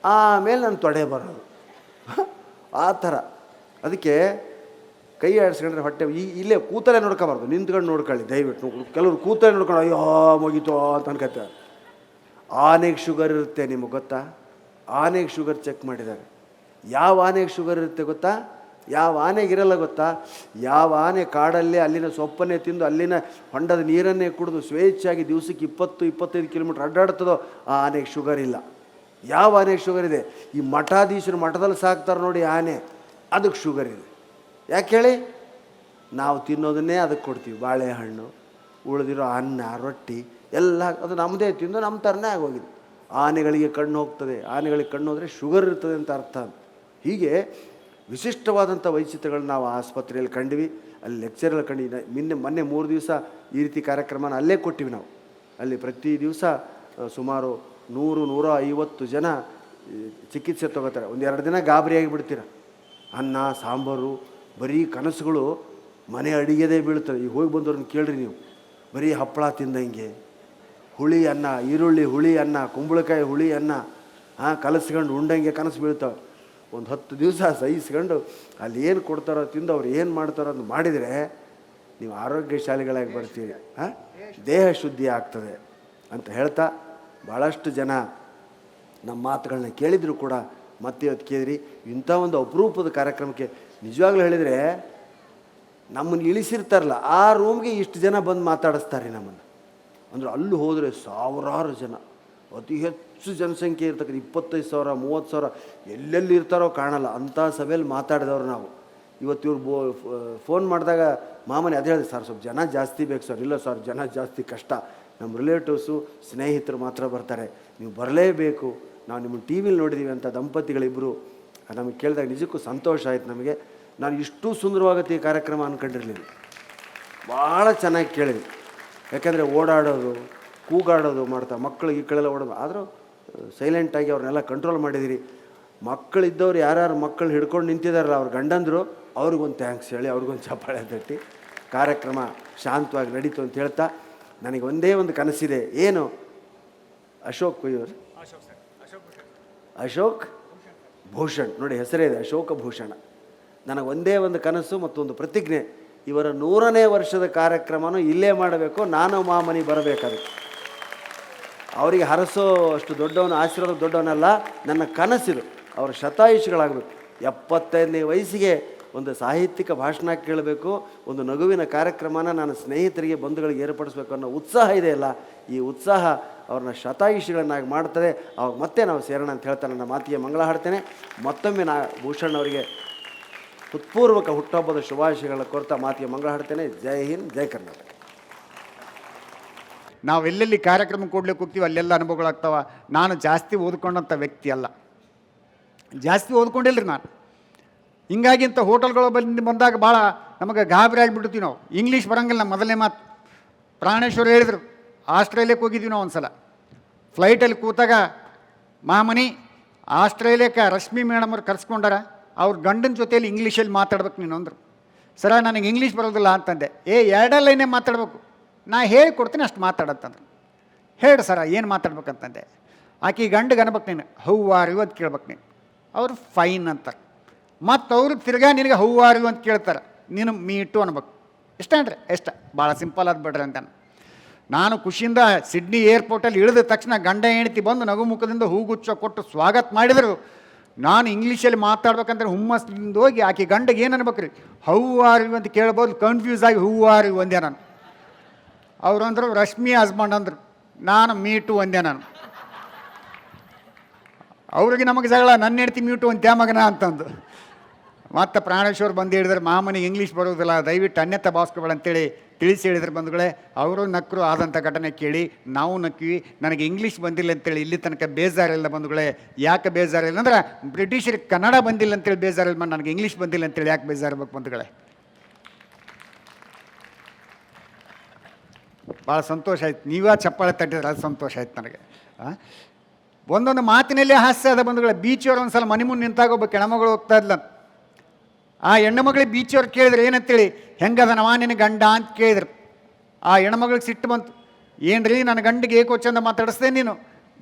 ಆಮೇಲೆ ನಾನು ತೊಡೆ ಬರೋದು. *laughs* ಆ ಥರ ಅದಕ್ಕೆ ಕೈ ಆಡಿಸ್ಕೊಂಡ್ರೆ ಹೊಟ್ಟೆ ಈ ಇಲ್ಲೇ ಕೂತಲೇ ನೋಡ್ಕೋಬಾರ್ದು. ನಿಂತ್ಕೊಂಡು ನೋಡ್ಕೊಳ್ಳಿ, ದಯವಿಟ್ಟು ಕೆಲವರು ಕೂತಲೇ ನೋಡ್ಕೊಂಡು ಅಯ್ಯೋ, ಮುಗಿತೋ ಅಂತ ಅನ್ಕೋತಾರೆ ಆನೆಗೆ ಶುಗರ್ ಇರುತ್ತೆ ನಿಮಗೆ ಗೊತ್ತಾ? ಆನೆಗೆ ಶುಗರ್ ಚೆಕ್ ಮಾಡಿದ್ದಾರೆ. ಯಾವ ಆನೆಗೆ ಶುಗರ್ ಇರುತ್ತೆ ಗೊತ್ತಾ? ಯಾವ ಆನೆಗೆ ಇರಲ್ಲ ಗೊತ್ತಾ? ಯಾವ ಆನೆ ಕಾಡಲ್ಲೇ ಅಲ್ಲಿನ ಸೊಪ್ಪನ್ನೇ ತಿಂದು ಅಲ್ಲಿನ ಹೊಂಡದ ನೀರನ್ನೇ ಕುಡಿದು ಸ್ವೇಚ್ಛಾಗಿ ದಿವಸಕ್ಕೆ ಇಪ್ಪತ್ತು, ಇಪ್ಪತ್ತೈದು ಕಿಲೋಮೀಟ್ರ್ ಅಡ್ಡಾಡ್ತದೋ, ಆ ಆನೆಗೆ ಶುಗರ್ ಇಲ್ಲ. ಯಾವ ಆನೆಗೆ ಶುಗರ್ ಇದೆ? ಈ ಮಠಾಧೀಶರು ಮಠದಲ್ಲಿ ಸಾಕ್ತಾರೆ ನೋಡಿ ಆನೆ, ಅದಕ್ಕೆ ಶುಗರ್ ಇದೆ. ಯಾಕೆ ಹೇಳಿ? ನಾವು ತಿನ್ನೋದನ್ನೇ ಅದಕ್ಕೆ ಕೊಡ್ತೀವಿ. ಬಾಳೆಹಣ್ಣು, ಉಳಿದಿರೋ ಅನ್ನ, ರೊಟ್ಟಿ, ಎಲ್ಲ ಅದು ನಮ್ಮದೇ ತಿಂದು ನಮ್ಮ ಥರನೇ ಆಗೋಗಿದೆ. ಆನೆಗಳಿಗೆ ಕಣ್ಣು ಹೋಗ್ತದೆ. ಆನೆಗಳಿಗೆ ಕಣ್ಣು ಹೋದರೆ ಶುಗರ್ ಇರ್ತದೆ ಅಂತ ಅರ್ಥ ಹೀಗೆ ವಿಶಿಷ್ಟವಾದಂಥ ವೈಚಿತ್ರಗಳನ್ನ ನಾವು ಆಸ್ಪತ್ರೆಯಲ್ಲಿ ಕಂಡ್ವಿ. ಅಲ್ಲಿ ಲೆಕ್ಚರಲ್ಲಿ ಕಂಡು ನಿನ್ನೆ, ಮೊನ್ನೆ ಮೂರು ದಿವಸ ಈ ರೀತಿ ಕಾರ್ಯಕ್ರಮನ ಅಲ್ಲೇ ಕೊಟ್ಟಿವಿ ನಾವು. ಅಲ್ಲಿ ಪ್ರತಿ ದಿವಸ ಸುಮಾರು ನೂರು, ನೂರ ಐವತ್ತು ಜನ ಚಿಕಿತ್ಸೆ ತಗೋತಾರೆ. ಒಂದು ಎರಡು ದಿನ ಗಾಬರಿಯಾಗಿ ಬಿಡ್ತೀರ ಅನ್ನ, ಸಾಂಬಾರು ಬರೀ ಕನಸುಗಳು ಮನೆ ಅಡಿಗೆದೇ ಬೀಳ್ತವೆ. ಈಗ ಹೋಗಿ ಬಂದವ್ರನ್ನ ಕೇಳ್ರಿ ನೀವು. ಬರೀ ಹಪ್ಪಳ ತಿಂದಂಗೆ. ಹುಳಿ ಅನ್ನ, ಈರುಳ್ಳಿ ಹುಳಿ ಅನ್ನ, ಕುಂಬಳಕಾಯಿ ಹುಳಿ ಅನ್ನ ಹಾಂ ಕಲಸ್ಕೊಂಡು ಉಂಡಂಗೆ ಕನಸು ಬೀಳ್ತಾವೆ. ಒಂದು ಹತ್ತು ದಿವಸ ಸಹಿಸ್ಕೊಂಡು ಅಲ್ಲಿ ಏನು ಕೊಡ್ತಾರೋ ತಿಂದು ಅವ್ರು ಏನು ಮಾಡ್ತಾರೋ ಅಂತ ಮಾಡಿದರೆ ನೀವು ಆರೋಗ್ಯ ಶಾಲೆಗಳಾಗಿ ಬರ್ತೀರಿ. ಹಾಂ ದೇಹ ಶುದ್ಧಿ ಆಗ್ತದೆ ಅಂತ ಹೇಳ್ತಾ ಭಾಳಷ್ಟು ಜನ ನಮ್ಮ ಮಾತುಗಳನ್ನ ಕೇಳಿದರೂ ಕೂಡ ಮತ್ತೆ ಇವತ್ತು ಕೇಳಿದ್ರಿ. ಇಂಥ ಒಂದು ಅಪರೂಪದ ಕಾರ್ಯಕ್ರಮಕ್ಕೆ ನಿಜವಾಗ್ಲೂ ಹೇಳಿದರೆ ನಮ್ಮನ್ನು ಇಳಿಸಿರ್ತಾರಲ್ಲ, ಆ ರೂಮ್ಗೆ ಇಷ್ಟು ಜನ ಬಂದು ಮಾತಾಡಿಸ್ತಾರೆ ನಮ್ಮನ್ನು. ಅಂದರೆ ಅಲ್ಲಿ ಹೋದರೆ ಸಾವಿರಾರು ಜನ, ಅತಿ ಹೆಚ್ಚು ಜನಸಂಖ್ಯೆ ಇರ್ತಕ್ಕಂಥ ಇಪ್ಪತ್ತೈದು ಸಾವಿರ, ಮೂವತ್ತು ಸಾವಿರ, ಎಲ್ಲೆಲ್ಲಿ ಇರ್ತಾರೋ ಕಾಣಲ್ಲ, ಅಂಥ ಸಭೆಯಲ್ಲಿ ಮಾತಾಡಿದವ್ರು ನಾವು. ಇವತ್ತು ಇವ್ರು ಬೋ ಫೋನ್ ಮಾಡಿದಾಗ ಮಾಮೂಲಿ ಅದೇ ಹೇಳಿದೆ ಸರ್, ಸ್ವಲ್ಪ ಜನ ಜಾಸ್ತಿ ಬೇಕು ಸರ್, ಇಲ್ಲ ಸರ್, ಜನ ಜಾಸ್ತಿ ಕಷ್ಟ. ನಮ್ಮ ರಿಲೇಟಿವ್ಸು ಸ್ನೇಹಿತರು ಮಾತ್ರ ಬರ್ತಾರೆ. ನೀವು ಬರಲೇಬೇಕು. ನಾವು ನಿಮ್ಮನ್ನು ಟಿ ವಿಲಿ ನೋಡಿದ್ದೀವಿ ಅಂತ ದಂಪತಿಗಳಿಬ್ಬರು ನಮಗೆ ಕೇಳಿದಾಗ ನಿಜಕ್ಕೂ ಸಂತೋಷ ಆಯಿತು ನಮಗೆ. ನಾನು ಇಷ್ಟು ಸುಂದರವಾಗುತ್ತೆ ಈ ಕಾರ್ಯಕ್ರಮ ಅಂದ್ಕೊಂಡಿರಲಿಲ್ಲ ಭಾಳ ಚೆನ್ನಾಗಿ ಕೇಳಿದ್ವಿ ಯಾಕೆಂದರೆ ಓಡಾಡೋದು ಕೂಗಾಡೋದು ಮಾಡ್ತಾ ಮಕ್ಕಳು ಈ ಕಡೆಲ್ಲ ಓಡೋದು ಆದರೂ ಸೈಲೆಂಟಾಗಿ ಅವ್ರನ್ನೆಲ್ಲ ಕಂಟ್ರೋಲ್ ಮಾಡಿದಿರಿ ಮಕ್ಕಳಿದ್ದವ್ರು ಯಾರ್ಯಾರು ಮಕ್ಕಳು ಹಿಡ್ಕೊಂಡು ನಿಂತಿದಾರಲ್ಲ ಅವ್ರ ಗಂಡಂದರು ಅವ್ರಿಗೊಂದು ಥ್ಯಾಂಕ್ಸ್ ಹೇಳಿ ಅವ್ರಿಗೊಂದು ಚಪ್ಪಾಳೆ ತಟ್ಟಿ ಕಾರ್ಯಕ್ರಮ ಶಾಂತವಾಗಿ ನಡೀತು ಅಂತ ಹೇಳ್ತಾ ನನಗೆ ಒಂದೇ ಒಂದು ಕನಸಿದೆ. ಏನು? ಅಶೋಕ್ ಕುಯ್ಯೂರ್ ಅಶೋಕ್ ಭೂಷಣ್. ನೋಡಿ ಹೆಸರೇ ಇದೆ ಅಶೋಕ ಭೂಷಣ. ನನಗೆ ಒಂದೇ ಒಂದು ಕನಸು ಮತ್ತೊಂದು ಪ್ರತಿಜ್ಞೆ. ಇವರ ನೂರನೇ ವರ್ಷದ ಕಾರ್ಯಕ್ರಮನೂ ಇಲ್ಲೇ ಮಾಡಬೇಕು, ನಾನು ಮಾಮನಿ ಬರಬೇಕದಕ್ಕೆ ಅವರಿಗೆ ಹರಸೋ ಅಷ್ಟು ದೊಡ್ಡವನು, ಆಶೀರ್ವಾದ ದೊಡ್ಡವನಲ್ಲ, ನನ್ನ ಕನಸಿದು. ಅವರ ಶತಾಯುಷಿಗಳಾಗಬೇಕು. ಎಪ್ಪತ್ತೈದನೇ ವಯಸ್ಸಿಗೆ ಒಂದು ಸಾಹಿತ್ಯಿಕ ಭಾಷಣ ಕೇಳಬೇಕು, ಒಂದು ನಗುವಿನ ಕಾರ್ಯಕ್ರಮನ ನಾನು ಸ್ನೇಹಿತರಿಗೆ, ಬಂಧುಗಳಿಗೆ ಏರ್ಪಡಿಸ್ಬೇಕು ಅನ್ನೋ ಉತ್ಸಾಹ ಇದೆಯಲ್ಲ ಈ ಉತ್ಸಾಹ ಅವ್ರನ್ನ ಶತಾಯುಷಿಗಳನ್ನಾಗಿ ಮಾಡ್ತದೆ. ಅವಾಗ ಮತ್ತೆ ನಾವು ಸೇರೋಣ ಅಂತ ಹೇಳ್ತಾ ನನ್ನ ಮಾತಿಗೆ ಮಂಗಳ ಹಾಡ್ತೇನೆ ಮತ್ತೊಮ್ಮೆ ನಾ ಭೂಷಣ್ ಅವರಿಗೆ ಹೃತ್ಪೂರ್ವಕ ಹುಟ್ಟುಹಬ್ಬದ ಶುಭಾಶಯಗಳ ಕೊರ್ತಾ ಮಾತಿಗೆ ಮಂಗಳ ಹಾಡ್ತೇನೆ. ಜೈ ಹಿಂದ್, ಜೈ ಕರ್ನಾಟಕ. ನಾವು ಎಲ್ಲೆಲ್ಲಿ ಕಾರ್ಯಕ್ರಮ ಕೊಡ್ಲಿಕ್ಕೆ ಹೋಗ್ತೀವಿ ಅಲ್ಲೆಲ್ಲ ಅನುಭವಗಳಾಗ್ತಾವ ನಾನು ಜಾಸ್ತಿ ಓದ್ಕೊಂಡಂಥ ವ್ಯಕ್ತಿ ಅಲ್ಲ. ಜಾಸ್ತಿ ಓದ್ಕೊಂಡಿಲ್ಲ ರೀ ನಾನು. ಹಿಂಗಾಗಿ ಇಂಥ ಹೋಟೆಲ್ಗಳು ಬಂದು ಬಂದಾಗ ಭಾಳ ನಮಗೆ ಗಾಬರಿ ಆಗಿಬಿಡ್ತೀವಿ ನಾವು. ಇಂಗ್ಲೀಷ್ ಬರೋಂಗಿಲ್ಲ ನಮ್ಮ ಮೊದಲನೇ ಮಾತು. ಪ್ರಾಣೇಶ್ವರ ಹೇಳಿದರು, ಆಸ್ಟ್ರೇಲಿಯಾಕ್ಕೆ ಹೋಗಿದ್ದೀವಿ ನಾವು ಒಂದು ಸಲ ಫ್ಲೈಟಲ್ಲಿ ಕೂತಾಗ, ಮಾಮನಿ, ಆಸ್ಟ್ರೇಲಿಯಾಕ್ಕೆ ರಶ್ಮಿ ಮೇಡಮ್ ಅವ್ರು ಕರ್ಸ್ಕೊಂಡಾರ? ಅವ್ರ ಗಂಡನ ಜೊತೆಯಲ್ಲಿ ಇಂಗ್ಲೀಷಲ್ಲಿ ಮಾತಾಡ್ಬೇಕು ನೀನು ಅಂದರು. ಸರ, ನನಗೆ ಇಂಗ್ಲೀಷ್ ಬರೋದಿಲ್ಲ ಅಂತಂದೆ. ಏ ಎರಡೇ ಲೈನೇ ಮಾತಾಡ್ಬೇಕು? ನಾ ಹೇಳಿಕೊಡ್ತೀನಿ ಅಷ್ಟು ಮಾತಾಡತ್ತಂದ್ರೆ ಹೇಳಿ ಸರ, ಏನು ಮಾತಾಡ್ಬೇಕಂತಂದೆ ಆಕೆ ಗಂಡಗೆ ಅನ್ಬೇಕು ನೀನು, ಹೌ ಆರ್ ಯು ಅಂತ ಕೇಳ್ಬೇಕು ನೀನು. ಅವರು, ಫೈನ್ ಅಂತಾರೆ. ಮತ್ತು ಅವ್ರಿಗೆ ತಿರ್ಗಾ ನಿನಗೆ ಹೌ ಆರ್ ಯು ಅಂತ ಕೇಳ್ತಾರೆ. ನೀನು ಮೀಟು ಅನ್ಬೇಕು. ಇಷ್ಟ ಅಂದ್ರೆ ಇಷ್ಟ. ಭಾಳ ಸಿಂಪಲ್ ಆದ ಬಿಡ್ರಿ ಅಂತ ನಾನು ಖುಷಿಯಿಂದ ಸಿಡ್ನಿ ಏರ್ಪೋರ್ಟಲ್ಲಿ ಇಳಿದ ತಕ್ಷಣ ಗಂಡ ಹೆಂಡತಿ ಬಂದು ನಗುಮುಖದಿಂದ ಹೂಗುಚ್ಚ ಕೊಟ್ಟು ಸ್ವಾಗತ ಮಾಡಿದರು. ನಾನು ಇಂಗ್ಲೀಷಲ್ಲಿ ಮಾತಾಡ್ಬೇಕಂದ್ರೆ ಹುಮ್ಮಸ್ಸಿಂದ ಹೋಗಿ ಆಕೆ ಗಂಡಗೆ ಏನು ಅನ್ಬೇಕ್ರಿ? ಹೌ ಆರ್ ಯು ಅಂತ ಕೇಳ್ಬೋದು ಕನ್ಫ್ಯೂಸ್ ಆಗಿ ಹೂ ಆರ್ ಯು ಒಂದೇ ನಾನು. ಅವ್ರು ಅಂದರು, ರಶ್ಮಿ ಹಸ್ಬೆಂಡ್ ಅಂದರು. ನಾನು, ಮೀಟು ಒಂದೇ ನಾನು. ಅವ್ರಿಗೆ ನಮಗೆ ಜಗಳ, ನನ್ನ ಹೆಂಡತಿ ಮ್ಯೂಟು ಅಂತ ಮಗನ ಅಂತಂದು. ಮತ್ತೆ ಪ್ರಾಣೇಶ್ವರ್ ಬಂದು ಹೇಳಿದ್ರೆ, ಮಾಮನಿಗೆ ಇಂಗ್ಲೀಷ್ ಬರೋದಿಲ್ಲ ದಯವಿಟ್ಟು ಅನ್ಯತ ಭಾಸ್ಕರಗಳು ಅಂತೇಳಿ ತಿಳಿಸಿ ಹೇಳಿದ್ರು ಬಂಧುಗಳೇ, ಅವರು ನಕ್ಕರು ಆದಂಥ ಘಟನೆ ಕೇಳಿ, ನಾವು ನಕ್ಕಿವಿ ನನಗೆ ಇಂಗ್ಲೀಷ್ ಬಂದಿಲ್ಲ ಅಂತೇಳಿ ಇಲ್ಲಿ ತನಕ ಬೇಜಾರಿಲ್ಲ ಬಂಧುಗಳೇ. ಯಾಕೆ ಬೇಜಾರಿಲ್ಲ ಅಂದ್ರೆ ಬ್ರಿಟಿಷರಿಗೆ ಕನ್ನಡ ಬಂದಿಲ್ಲ ಅಂತೇಳಿ ಬೇಜಾರಿಲ್ಲ ನನಗೆ ಇಂಗ್ಲೀಷ್ ಬಂದಿಲ್ಲ ಅಂತೇಳಿ ಯಾಕೆ ಬೇಜಾರಬೇಕು ಬಂಧುಗಳೇ. ಭಾಳ ಸಂತೋಷ ಆಯ್ತು. ನೀವೇ ಚಪ್ಪಾಳೆ ತಟ್ಟಿದ್ರೆ ಅದು ಸಂತೋಷ ಆಯ್ತು ನನಗೆ? ಒಂದೊಂದು ಮಾತಿನಲ್ಲಿ ಹಾಸ್ಯ ಅದ ಬಂಧುಗಳೇ. ಬೀಚ್ ಒಂದು ಸಲ ಮನೆ ಮುಂದೆ ನಿಂತಾಗ ಒಬ್ಬ ಕೆಣಮಗಳು ಹೋಗ್ತಾ ಇದ್ಲ. ಆ ಹೆಣ್ಣುಮಗಳಿಗೆ ಬೀಚಿಯವ್ರು ಕೇಳಿದ್ರು, ಏನಂತೇಳಿ? ಹೆಂಗದ ನವಾ ನಿನ್ನ ಗಂಡ? ಅಂತ ಕೇಳಿದ್ರು. ಆ ಹೆಣ್ಮಗಳಿಗೆ ಸಿಟ್ಟು ಬಂತು. ಏನ್ರಿ, ನನ್ನ ಗಂಡಿಗೆ ಏಕೋ ಚಂದ ಮಾತಾಡಿಸ್ದೆ ನೀನು?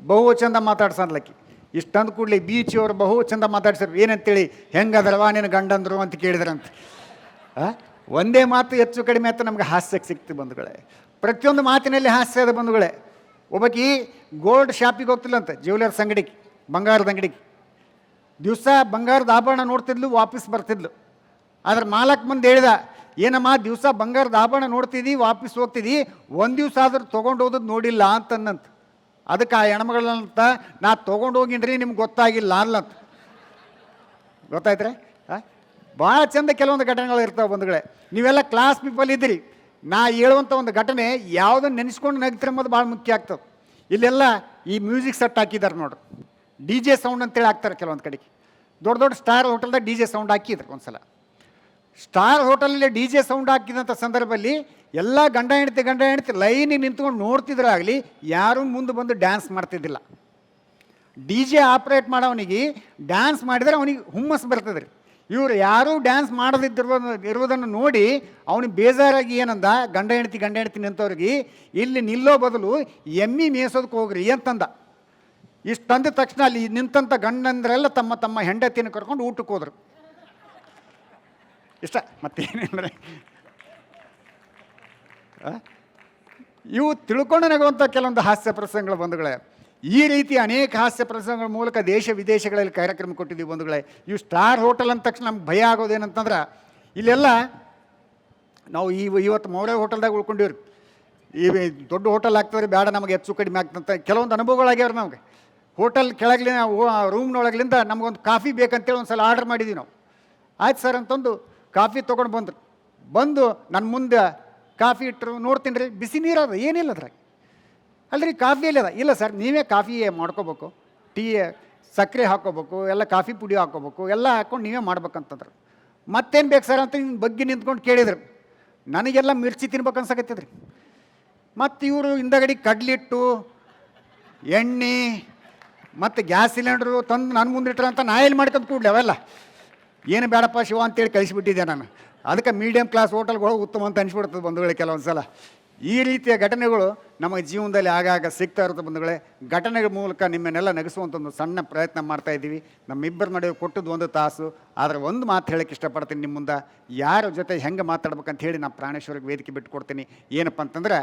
ಬಹು ಚಂದ ಮಾತಾಡ್ಸನ್ಲಕ್ಕಿ ಇಷ್ಟಂದು ಕೂಡಲೇ ಬೀಚಿಯವರು ಬಹು ಚಂದ ಮಾತಾಡ್ಸಿದ್ರು. ಏನಂತೇಳಿ? ಹೆಂಗದಲ್ವಾ ನಿನ್ನ ಗಂಡಂದ್ರು, ಅಂತ ಕೇಳಿದ್ರಂತ? ಒಂದೇ ಮಾತು ಹೆಚ್ಚು ಕಡಿಮೆ ಅಂತ ನಮ್ಗೆ ಹಾಸ್ಯಕ್ಕೆ ಸಿಕ್ತು ಬಂಧುಗಳೇ. ಪ್ರತಿಯೊಂದು ಮಾತಿನಲ್ಲಿ ಹಾಸ್ಯ ಅದ ಬಂಧುಗಳೇ. ಒಬ್ಬಕಿ ಗೋಲ್ಡ್ ಶಾಪಿಗೆ ಹೋಗ್ತಿಲ್ಲಂತ ಜ್ಯುವೆಲರ್ಸ್ ಅಂಗಡಿಗೆ, ಬಂಗಾರದ ಅಂಗಡಿಗೆ. ದಿವಸ ಬಂಗಾರದ ಆಭರಣ ನೋಡ್ತಿದ್ಲು, ವಾಪಸ್ ಬರ್ತಿದ್ಲು. ಆದ್ರೆ ಮಾಲಕ್ ಮುಂದೆ ಹೇಳಿದ, ಏನಮ್ಮ, ದಿವಸ ಬಂಗಾರದ ಆಭರಣ ನೋಡ್ತಿದ್ದಿ ವಾಪಸ್ ಹೋಗ್ತಿದ್ದಿ ಒಂದು ದಿವಸ ಆದ್ರೂ ತೊಗೊಂಡು ಹೋದದ್ದು ನೋಡಿಲ್ಲ ಅಂತಂದಂತ ಅದಕ್ಕೆ ಆ ಹೆಣ್ಮಗಳಂತ, ನಾ ತೊಗೊಂಡು ಹೋಗಿನ್ರಿ, ನಿಮ್ಗೆ ಗೊತ್ತಾಗಿಲ್ಲ ಅಲ್ಲಂತ ಗೊತ್ತಾಯ್ತ್ರೆ? ಭಾಳ ಚಂದ ಕೆಲವೊಂದು ಘಟನೆಗಳು ಇರ್ತಾವೆ ಬಂಧುಗಳೇ. ನೀವೆಲ್ಲ ಕ್ಲಾಸ್ ಪೀಪಲ್ ಇದ್ರಿ ನಾ ಹೇಳುವಂಥ ಒಂದು ಘಟನೆ ಯಾವುದನ್ನು ನೆನೆಸ್ಕೊಂಡು ನಗ್ತಿರ ಅನ್ನೋದು ಭಾಳ ಮುಖ್ಯ ಆಗ್ತದೆ. ಇಲ್ಲೆಲ್ಲ ಈ ಮ್ಯೂಸಿಕ್ ಸೆಟ್ ಹಾಕಿದ್ದಾರೆ ನೋಡ್ರಿ. ಡಿ ಜೆ ಸೌಂಡ್ ಅಂತೇಳಿ ಹಾಕ್ತಾರೆ ಕೆಲವೊಂದು ಕಡೆಗೆ. ದೊಡ್ಡ ದೊಡ್ಡ ಸ್ಟಾರ್ ಹೋಟೆಲ್ದಾಗ ಡಿ ಜೆ ಸೌಂಡ್ ಹಾಕಿದ್ರು ಒಂದು ಸಲ ಸ್ಟಾರ್ ಹೋಟೆಲಲ್ಲಿ ಡಿ ಜೆ ಸೌಂಡ್ ಹಾಕಿದಂಥ ಸಂದರ್ಭದಲ್ಲಿ ಎಲ್ಲ ಗಂಡ ಹೆಂಡತಿ ಗಂಡ ಹೆಂಡತಿ ಲೈನಿಗೆ ನಿಂತ್ಕೊಂಡು ನೋಡ್ತಿದ್ರಾಗಲಿ ಯಾರೂ ಮುಂದೆ ಬಂದು ಡ್ಯಾನ್ಸ್ ಮಾಡ್ತಿದ್ದಿಲ್ಲ. ಡಿ ಜೆ ಆಪ್ರೇಟ್ ಮಾಡೋವನಿಗೆ ಡ್ಯಾನ್ಸ್ ಮಾಡಿದರೆ ಅವನಿಗೆ ಹುಮ್ಮಸ್ ಬರ್ತದೆ ಇವರು ಯಾರೂ ಡ್ಯಾನ್ಸ್ ಮಾಡದಿದ್ದಿರುವ ಇರುವುದನ್ನು ನೋಡಿ ಅವನಿಗೆ ಬೇಜಾರಾಗಿ ಏನಂದ, ಗಂಡ ಹೆಂಡತಿ ಗಂಡ ಹೆಂಡತಿ ನಿಂತವ್ರಿಗೆ, ಇಲ್ಲಿ ನಿಲ್ಲೋ ಬದಲು ಎಮ್ಮಿ ಮೇಯಿಸೋದಕ್ಕೆ ಹೋಗ್ರಿ ಅಂತಂದ. ಇಷ್ಟು ತಂದ ತಕ್ಷಣ ಅಲ್ಲಿ ನಿಂತಂಥ ಗಂಡಂದ್ರೆಲ್ಲ ತಮ್ಮ ತಮ್ಮ ಹೆಂಡತಿನ ಕರ್ಕೊಂಡು ಊಟಕ್ಕೆ ಹೋದ್ರು. ಇಷ್ಟ ಮತ್ತೇನೇನಂದರೆ ಇವು ತಿಳ್ಕೊಂಡು ನಗುವಂಥ ಕೆಲವೊಂದು ಹಾಸ್ಯ ಪ್ರಸಂಗಗಳು ಬಂಧುಗಳೇ. ಈ ರೀತಿ ಅನೇಕ ಹಾಸ್ಯ ಪ್ರಸಂಗಗಳ ಮೂಲಕ ದೇಶ ವಿದೇಶಗಳಲ್ಲಿ ಕಾರ್ಯಕ್ರಮ ಕೊಟ್ಟಿದ್ದೀವಿ ಬಂಧುಗಳೇ. ಇವು ಸ್ಟಾರ್ ಹೋಟೆಲ್ ಅಂದ ತಕ್ಷಣ ನಮ್ಗೆ ಭಯ ಆಗೋದೇನಂತಂದ್ರೆ, ಇಲ್ಲೆಲ್ಲ ನಾವು ಈ ಇವತ್ತು ಮೌರ್ಯ ಹೋಟೆಲ್ದಾಗ ಉಳ್ಕೊಂಡಿವ್ರಿ. ಈ ದೊಡ್ಡ ಹೋಟೆಲ್ ಆಗ್ತದೆ ಬೇಡ, ನಮಗೆ ಹೆಚ್ಚು ಕಡಿಮೆ ಆಗ್ತಂತ ಕೆಲವೊಂದು ಅನುಭವಗಳಾಗ್ಯಾವ್ರಿ ನಮಗೆ. ಹೋಟೆಲ್ ಕೆಳಗಲಿನ ರೂಮ್ನೊಳಗಲಿಂದ ನಮಗೊಂದು ಕಾಫಿ ಬೇಕಂತೇಳಿ ಒಂದು ಸಲ ಆರ್ಡ್ರ್ ಮಾಡಿದ್ದೀವಿ ನಾವು. ಆಯ್ತು ಸರ್ ಅಂತಂದು ಕಾಫಿ ತೊಗೊಂಡು ಬಂದರು ಬಂದು ನನ್ನ ಮುಂದೆ ಕಾಫಿ ಇಟ್ಟರು ನೋಡ್ತೀನಿ ರೀ, ಬಿಸಿ ನೀರು ಅದ, ಏನಿಲ್ಲ ಅದ್ರಾಗ. ಅಲ್ರಿ, ಕಾಫಿ ಎಲ್ಲಿ ಅದ ಇಲ್ಲ ಸರ್, ನೀವೇ ಕಾಫಿ ಮಾಡ್ಕೋಬೇಕು, ಟೀ, ಸಕ್ಕರೆ ಹಾಕೋಬೇಕು, ಎಲ್ಲ ಕಾಫಿ ಪುಡಿ ಹಾಕೋಬೇಕು, ಎಲ್ಲ ಹಾಕ್ಕೊಂಡು ನೀವೇ ಮಾಡ್ಬೇಕಂತಂದ್ರು. ಮತ್ತೇನು ಬೇಕು ಸರ್ ಅಂತ ಹಿಂಗೆ ಬಗ್ಗೆ ನಿಂತ್ಕೊಂಡು ಕೇಳಿದ್ರು. ನನಗೆಲ್ಲ ಮಿರ್ಚಿ ತಿನ್ಬೇಕು ಅನ್ಸಕತ್ತಿದ್ರಿ. ಮತ್ತು ಇವರು ಹಿಂದಗಡಿ ಕಡ್ಲಿಟ್ಟು, ಎಣ್ಣೆ, ಮತ್ತು ಗ್ಯಾಸ್ ಸಿಲಿಂಡ್ರು ತಂದು ನನ್ನ ಮುಂದಿಟ್ರ ಅಂತ ನಾ ಎಲ್ಲಿ ಮಾಡ್ಕೊಂಡು ಕೂಡಲಿ ಅವೆಲ್ಲ? ಏನು ಬೇಡಪ್ಪ ಶಿವ ಅಂತೇಳಿ ಕಳಿಸಿಬಿಟ್ಟಿದ್ದೆ ನಾನು. ಅದಕ್ಕೆ ಮೀಡಿಯಂ ಕ್ಲಾಸ್ ಹೋಟೆಲ್ಗಳು ಉತ್ತಮ ಅಂತ ಅನಿಸ್ಬಿಡ್ತದೆ ಬಂಧುಗಳೇ ಕೆಲವೊಂದು ಸಲ ಈ ರೀತಿಯ ಘಟನೆಗಳು ನಮ್ಮ ಜೀವನದಲ್ಲಿ ಆಗಾಗ ಸಿಗ್ತಾ ಇರುತ್ತೆ ಬಂಧುಗಳೇ. ಘಟನೆಗಳ ಮೂಲಕ ನಿಮ್ಮನ್ನೆಲ್ಲ ನಗಿಸುವಂಥ ಒಂದು ಸಣ್ಣ ಪ್ರಯತ್ನ ಮಾಡ್ತಾ ಇದ್ದೀವಿ. ನಮ್ಮಿಬ್ಬರ ನಡುವೆ ಕೊಟ್ಟದ್ದು ಒಂದು ತಾಸು. ಆದರೆ ಒಂದು ಮಾತು ಹೇಳಕ್ಕೆ ಇಷ್ಟಪಡ್ತೀನಿ ನಿಮ್ಮ ಮುಂದೆ. ಯಾರ ಜೊತೆ ಹೆಂಗೆ ಮಾತಾಡ್ಬೇಕಂತ ಹೇಳಿ ನಾನು ಪ್ರಾಣೇಶ್ವರಿಗೆ ವೇದಿಕೆ ಬಿಟ್ಟು ಏನಪ್ಪ ಅಂತಂದ್ರೆ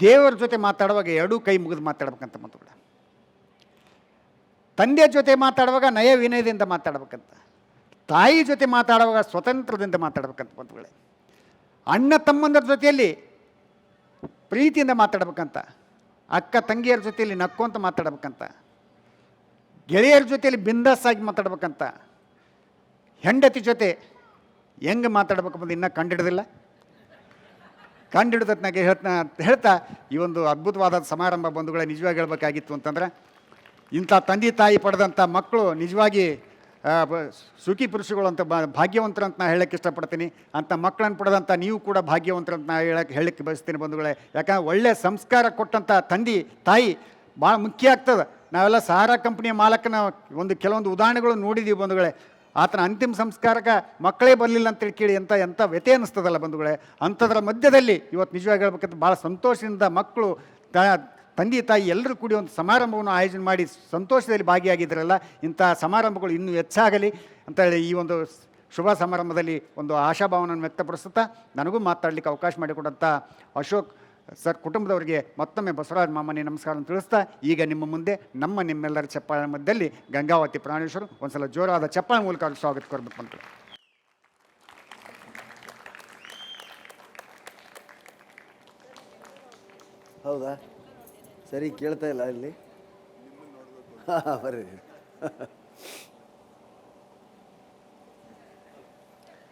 ದೇವರ ಜೊತೆ ಮಾತಾಡುವಾಗ ಎರಡೂ ಕೈ ಮುಗಿದು ಮಾತಾಡ್ಬೇಕಂತ ಮಾತುಗಳ ತಂದೆಯ ಜೊತೆ ಮಾತಾಡುವಾಗ ನಯ ವಿನಯದಿಂದ ಮಾತಾಡ್ಬೇಕಂತ. ತಾಯಿ ಜೊತೆ ಮಾತಾಡುವಾಗ ಸ್ವತಂತ್ರದಿಂದ ಮಾತಾಡಬೇಕಂತ ಬಂಧುಗಳೇ. ಅಣ್ಣ ತಮ್ಮಂದರ ಜೊತೆಯಲ್ಲಿ ಪ್ರೀತಿಯಿಂದ ಮಾತಾಡಬೇಕಂತ, ಅಕ್ಕ ತಂಗಿಯರ ಜೊತೆಯಲ್ಲಿ ನಕ್ಕೊಂತ ಮಾತಾಡಬೇಕಂತ, ಗೆಳೆಯರ ಜೊತೆಯಲ್ಲಿ ಬಿಂದಾಸಾಗಿ ಮಾತಾಡ್ಬೇಕಂತ, ಹೆಂಡತಿ ಜೊತೆ ಹೆಂಗೆ ಮಾತಾಡ್ಬೇಕು ಬಂದು ಇನ್ನೂ ಕಂಡಿಡ್ದಿಲ್ಲ. ಕಂಡಿಡ್ದತ್ನಾಗೆ ಹೇಳ್ತಾ ಹೇಳ್ತಾ ಈ ಒಂದು ಅದ್ಭುತವಾದ ಸಮಾರಂಭ ಬಂಧುಗಳೇ ನಿಜವಾಗಿ ಹೇಳಬೇಕಾಗಿತ್ತು ಅಂತಂದ್ರೆ, ಇಂಥ ತಂದೆ ತಾಯಿ ಪಡೆದಂಥ ಮಕ್ಕಳು ನಿಜವಾಗಿ ಸುಖಿ ಪುರುಷಗಳು ಅಂತ ಬ, ಭಾಗ್ಯವಂತರು ಅಂತ ನಾ ಹೇಳಕ್ಕೆ ಇಷ್ಟಪಡ್ತೀನಿ. ಅಂತ ಮಕ್ಕಳನ್ನು ಪಡೆದಂಥ ನೀವು ಕೂಡ ಭಾಗ್ಯವಂತರು ಅಂತ ನಾ ಹೇಳಕ್ಕೆ ಹೇಳಕ್ಕೆ ಬಯಸ್ತೀನಿ ಬಂಧುಗಳೇ. ಯಾಕಂದ್ರೆ ಒಳ್ಳೆಯ ಸಂಸ್ಕಾರ ಕೊಟ್ಟಂಥ ತಂದೆ, ತಾಯಿ ಭಾಳ ಮುಖ್ಯ ಆಗ್ತದೆ. ನಾವೆಲ್ಲ ಸಹಾರಾ ಕಂಪ್ನಿಯ ಮಾಲಕನ ಒಂದು ಕೆಲವೊಂದು ಉದಾಹರಣೆಗಳು ನೋಡಿದ್ದೀವಿ ಬಂಧುಗಳೇ. ಆತನ ಅಂತಿಮ ಸಂಸ್ಕಾರಕ್ಕೆ ಮಕ್ಕಳೇ ಬರಲಿಲ್ಲ ಅಂತೇಳಿ ಕೇಳಿ ಅಂತ ಎಂಥ ವ್ಯಥೆ ಅನ್ನಿಸ್ತದಲ್ಲ ಬಂಧುಗಳೇ. ಅಂಥದ್ರ ಮಧ್ಯದಲ್ಲಿ ಇವತ್ತು ನಿಜವಾಗಿ ಹೇಳ್ಬೇಕಂತ ಭಾಳ ಸಂತೋಷದಿಂದ ಮಕ್ಕಳು ತಂದೆ ತಾಯಿ ಎಲ್ಲರೂ ಕೂಡಿ ಒಂದು ಸಮಾರಂಭವನ್ನು ಆಯೋಜನೆ ಮಾಡಿ ಸಂತೋಷದಲ್ಲಿ ಭಾಗಿಯಾಗಿದ್ದರಲ್ಲ ಇಂಥ ಸಮಾರಂಭಗಳು ಇನ್ನೂ ಹೆಚ್ಚಾಗಲಿ ಅಂತೇಳಿ ಈ ಒಂದು ಶುಭ ಸಮಾರಂಭದಲ್ಲಿ ಒಂದು ಆಶಾಭಾವನೆಯನ್ನು ವ್ಯಕ್ತಪಡಿಸುತ್ತಾ ನನಗೂ ಮಾತಾಡಲಿಕ್ಕೆ ಅವಕಾಶ ಮಾಡಿಕೊಡಂಥ ಅಶೋಕ್ ಸರ್ ಕುಟುಂಬದವರಿಗೆ ಮತ್ತೊಮ್ಮೆ ಬಸವರಾಜ ಮಾಮನಿ ನಮಸ್ಕಾರ ತಿಳಿಸ್ತಾ, ಈಗ ನಿಮ್ಮ ಮುಂದೆ ನಮ್ಮ ನಿಮ್ಮೆಲ್ಲರ ಚಪ್ಪಾಳ ಮಧ್ಯದಲ್ಲಿ ಗಂಗಾವತಿ ಪ್ರಾಣೇಶ್ವರು ಒಂದ್ಸಲ ಜೋರಾದ ಚಪ್ಪಾಳ ಮೂಲಕ ಸ್ವಾಗತ ಕೊಡಬೇಕು ಅಂತ. ಹೌದಾ? ಸರಿ ಕೇಳ್ತಾ ಇಲ್ಲ ಇಲ್ಲಿ. *laughs* ಬರ್ರಿ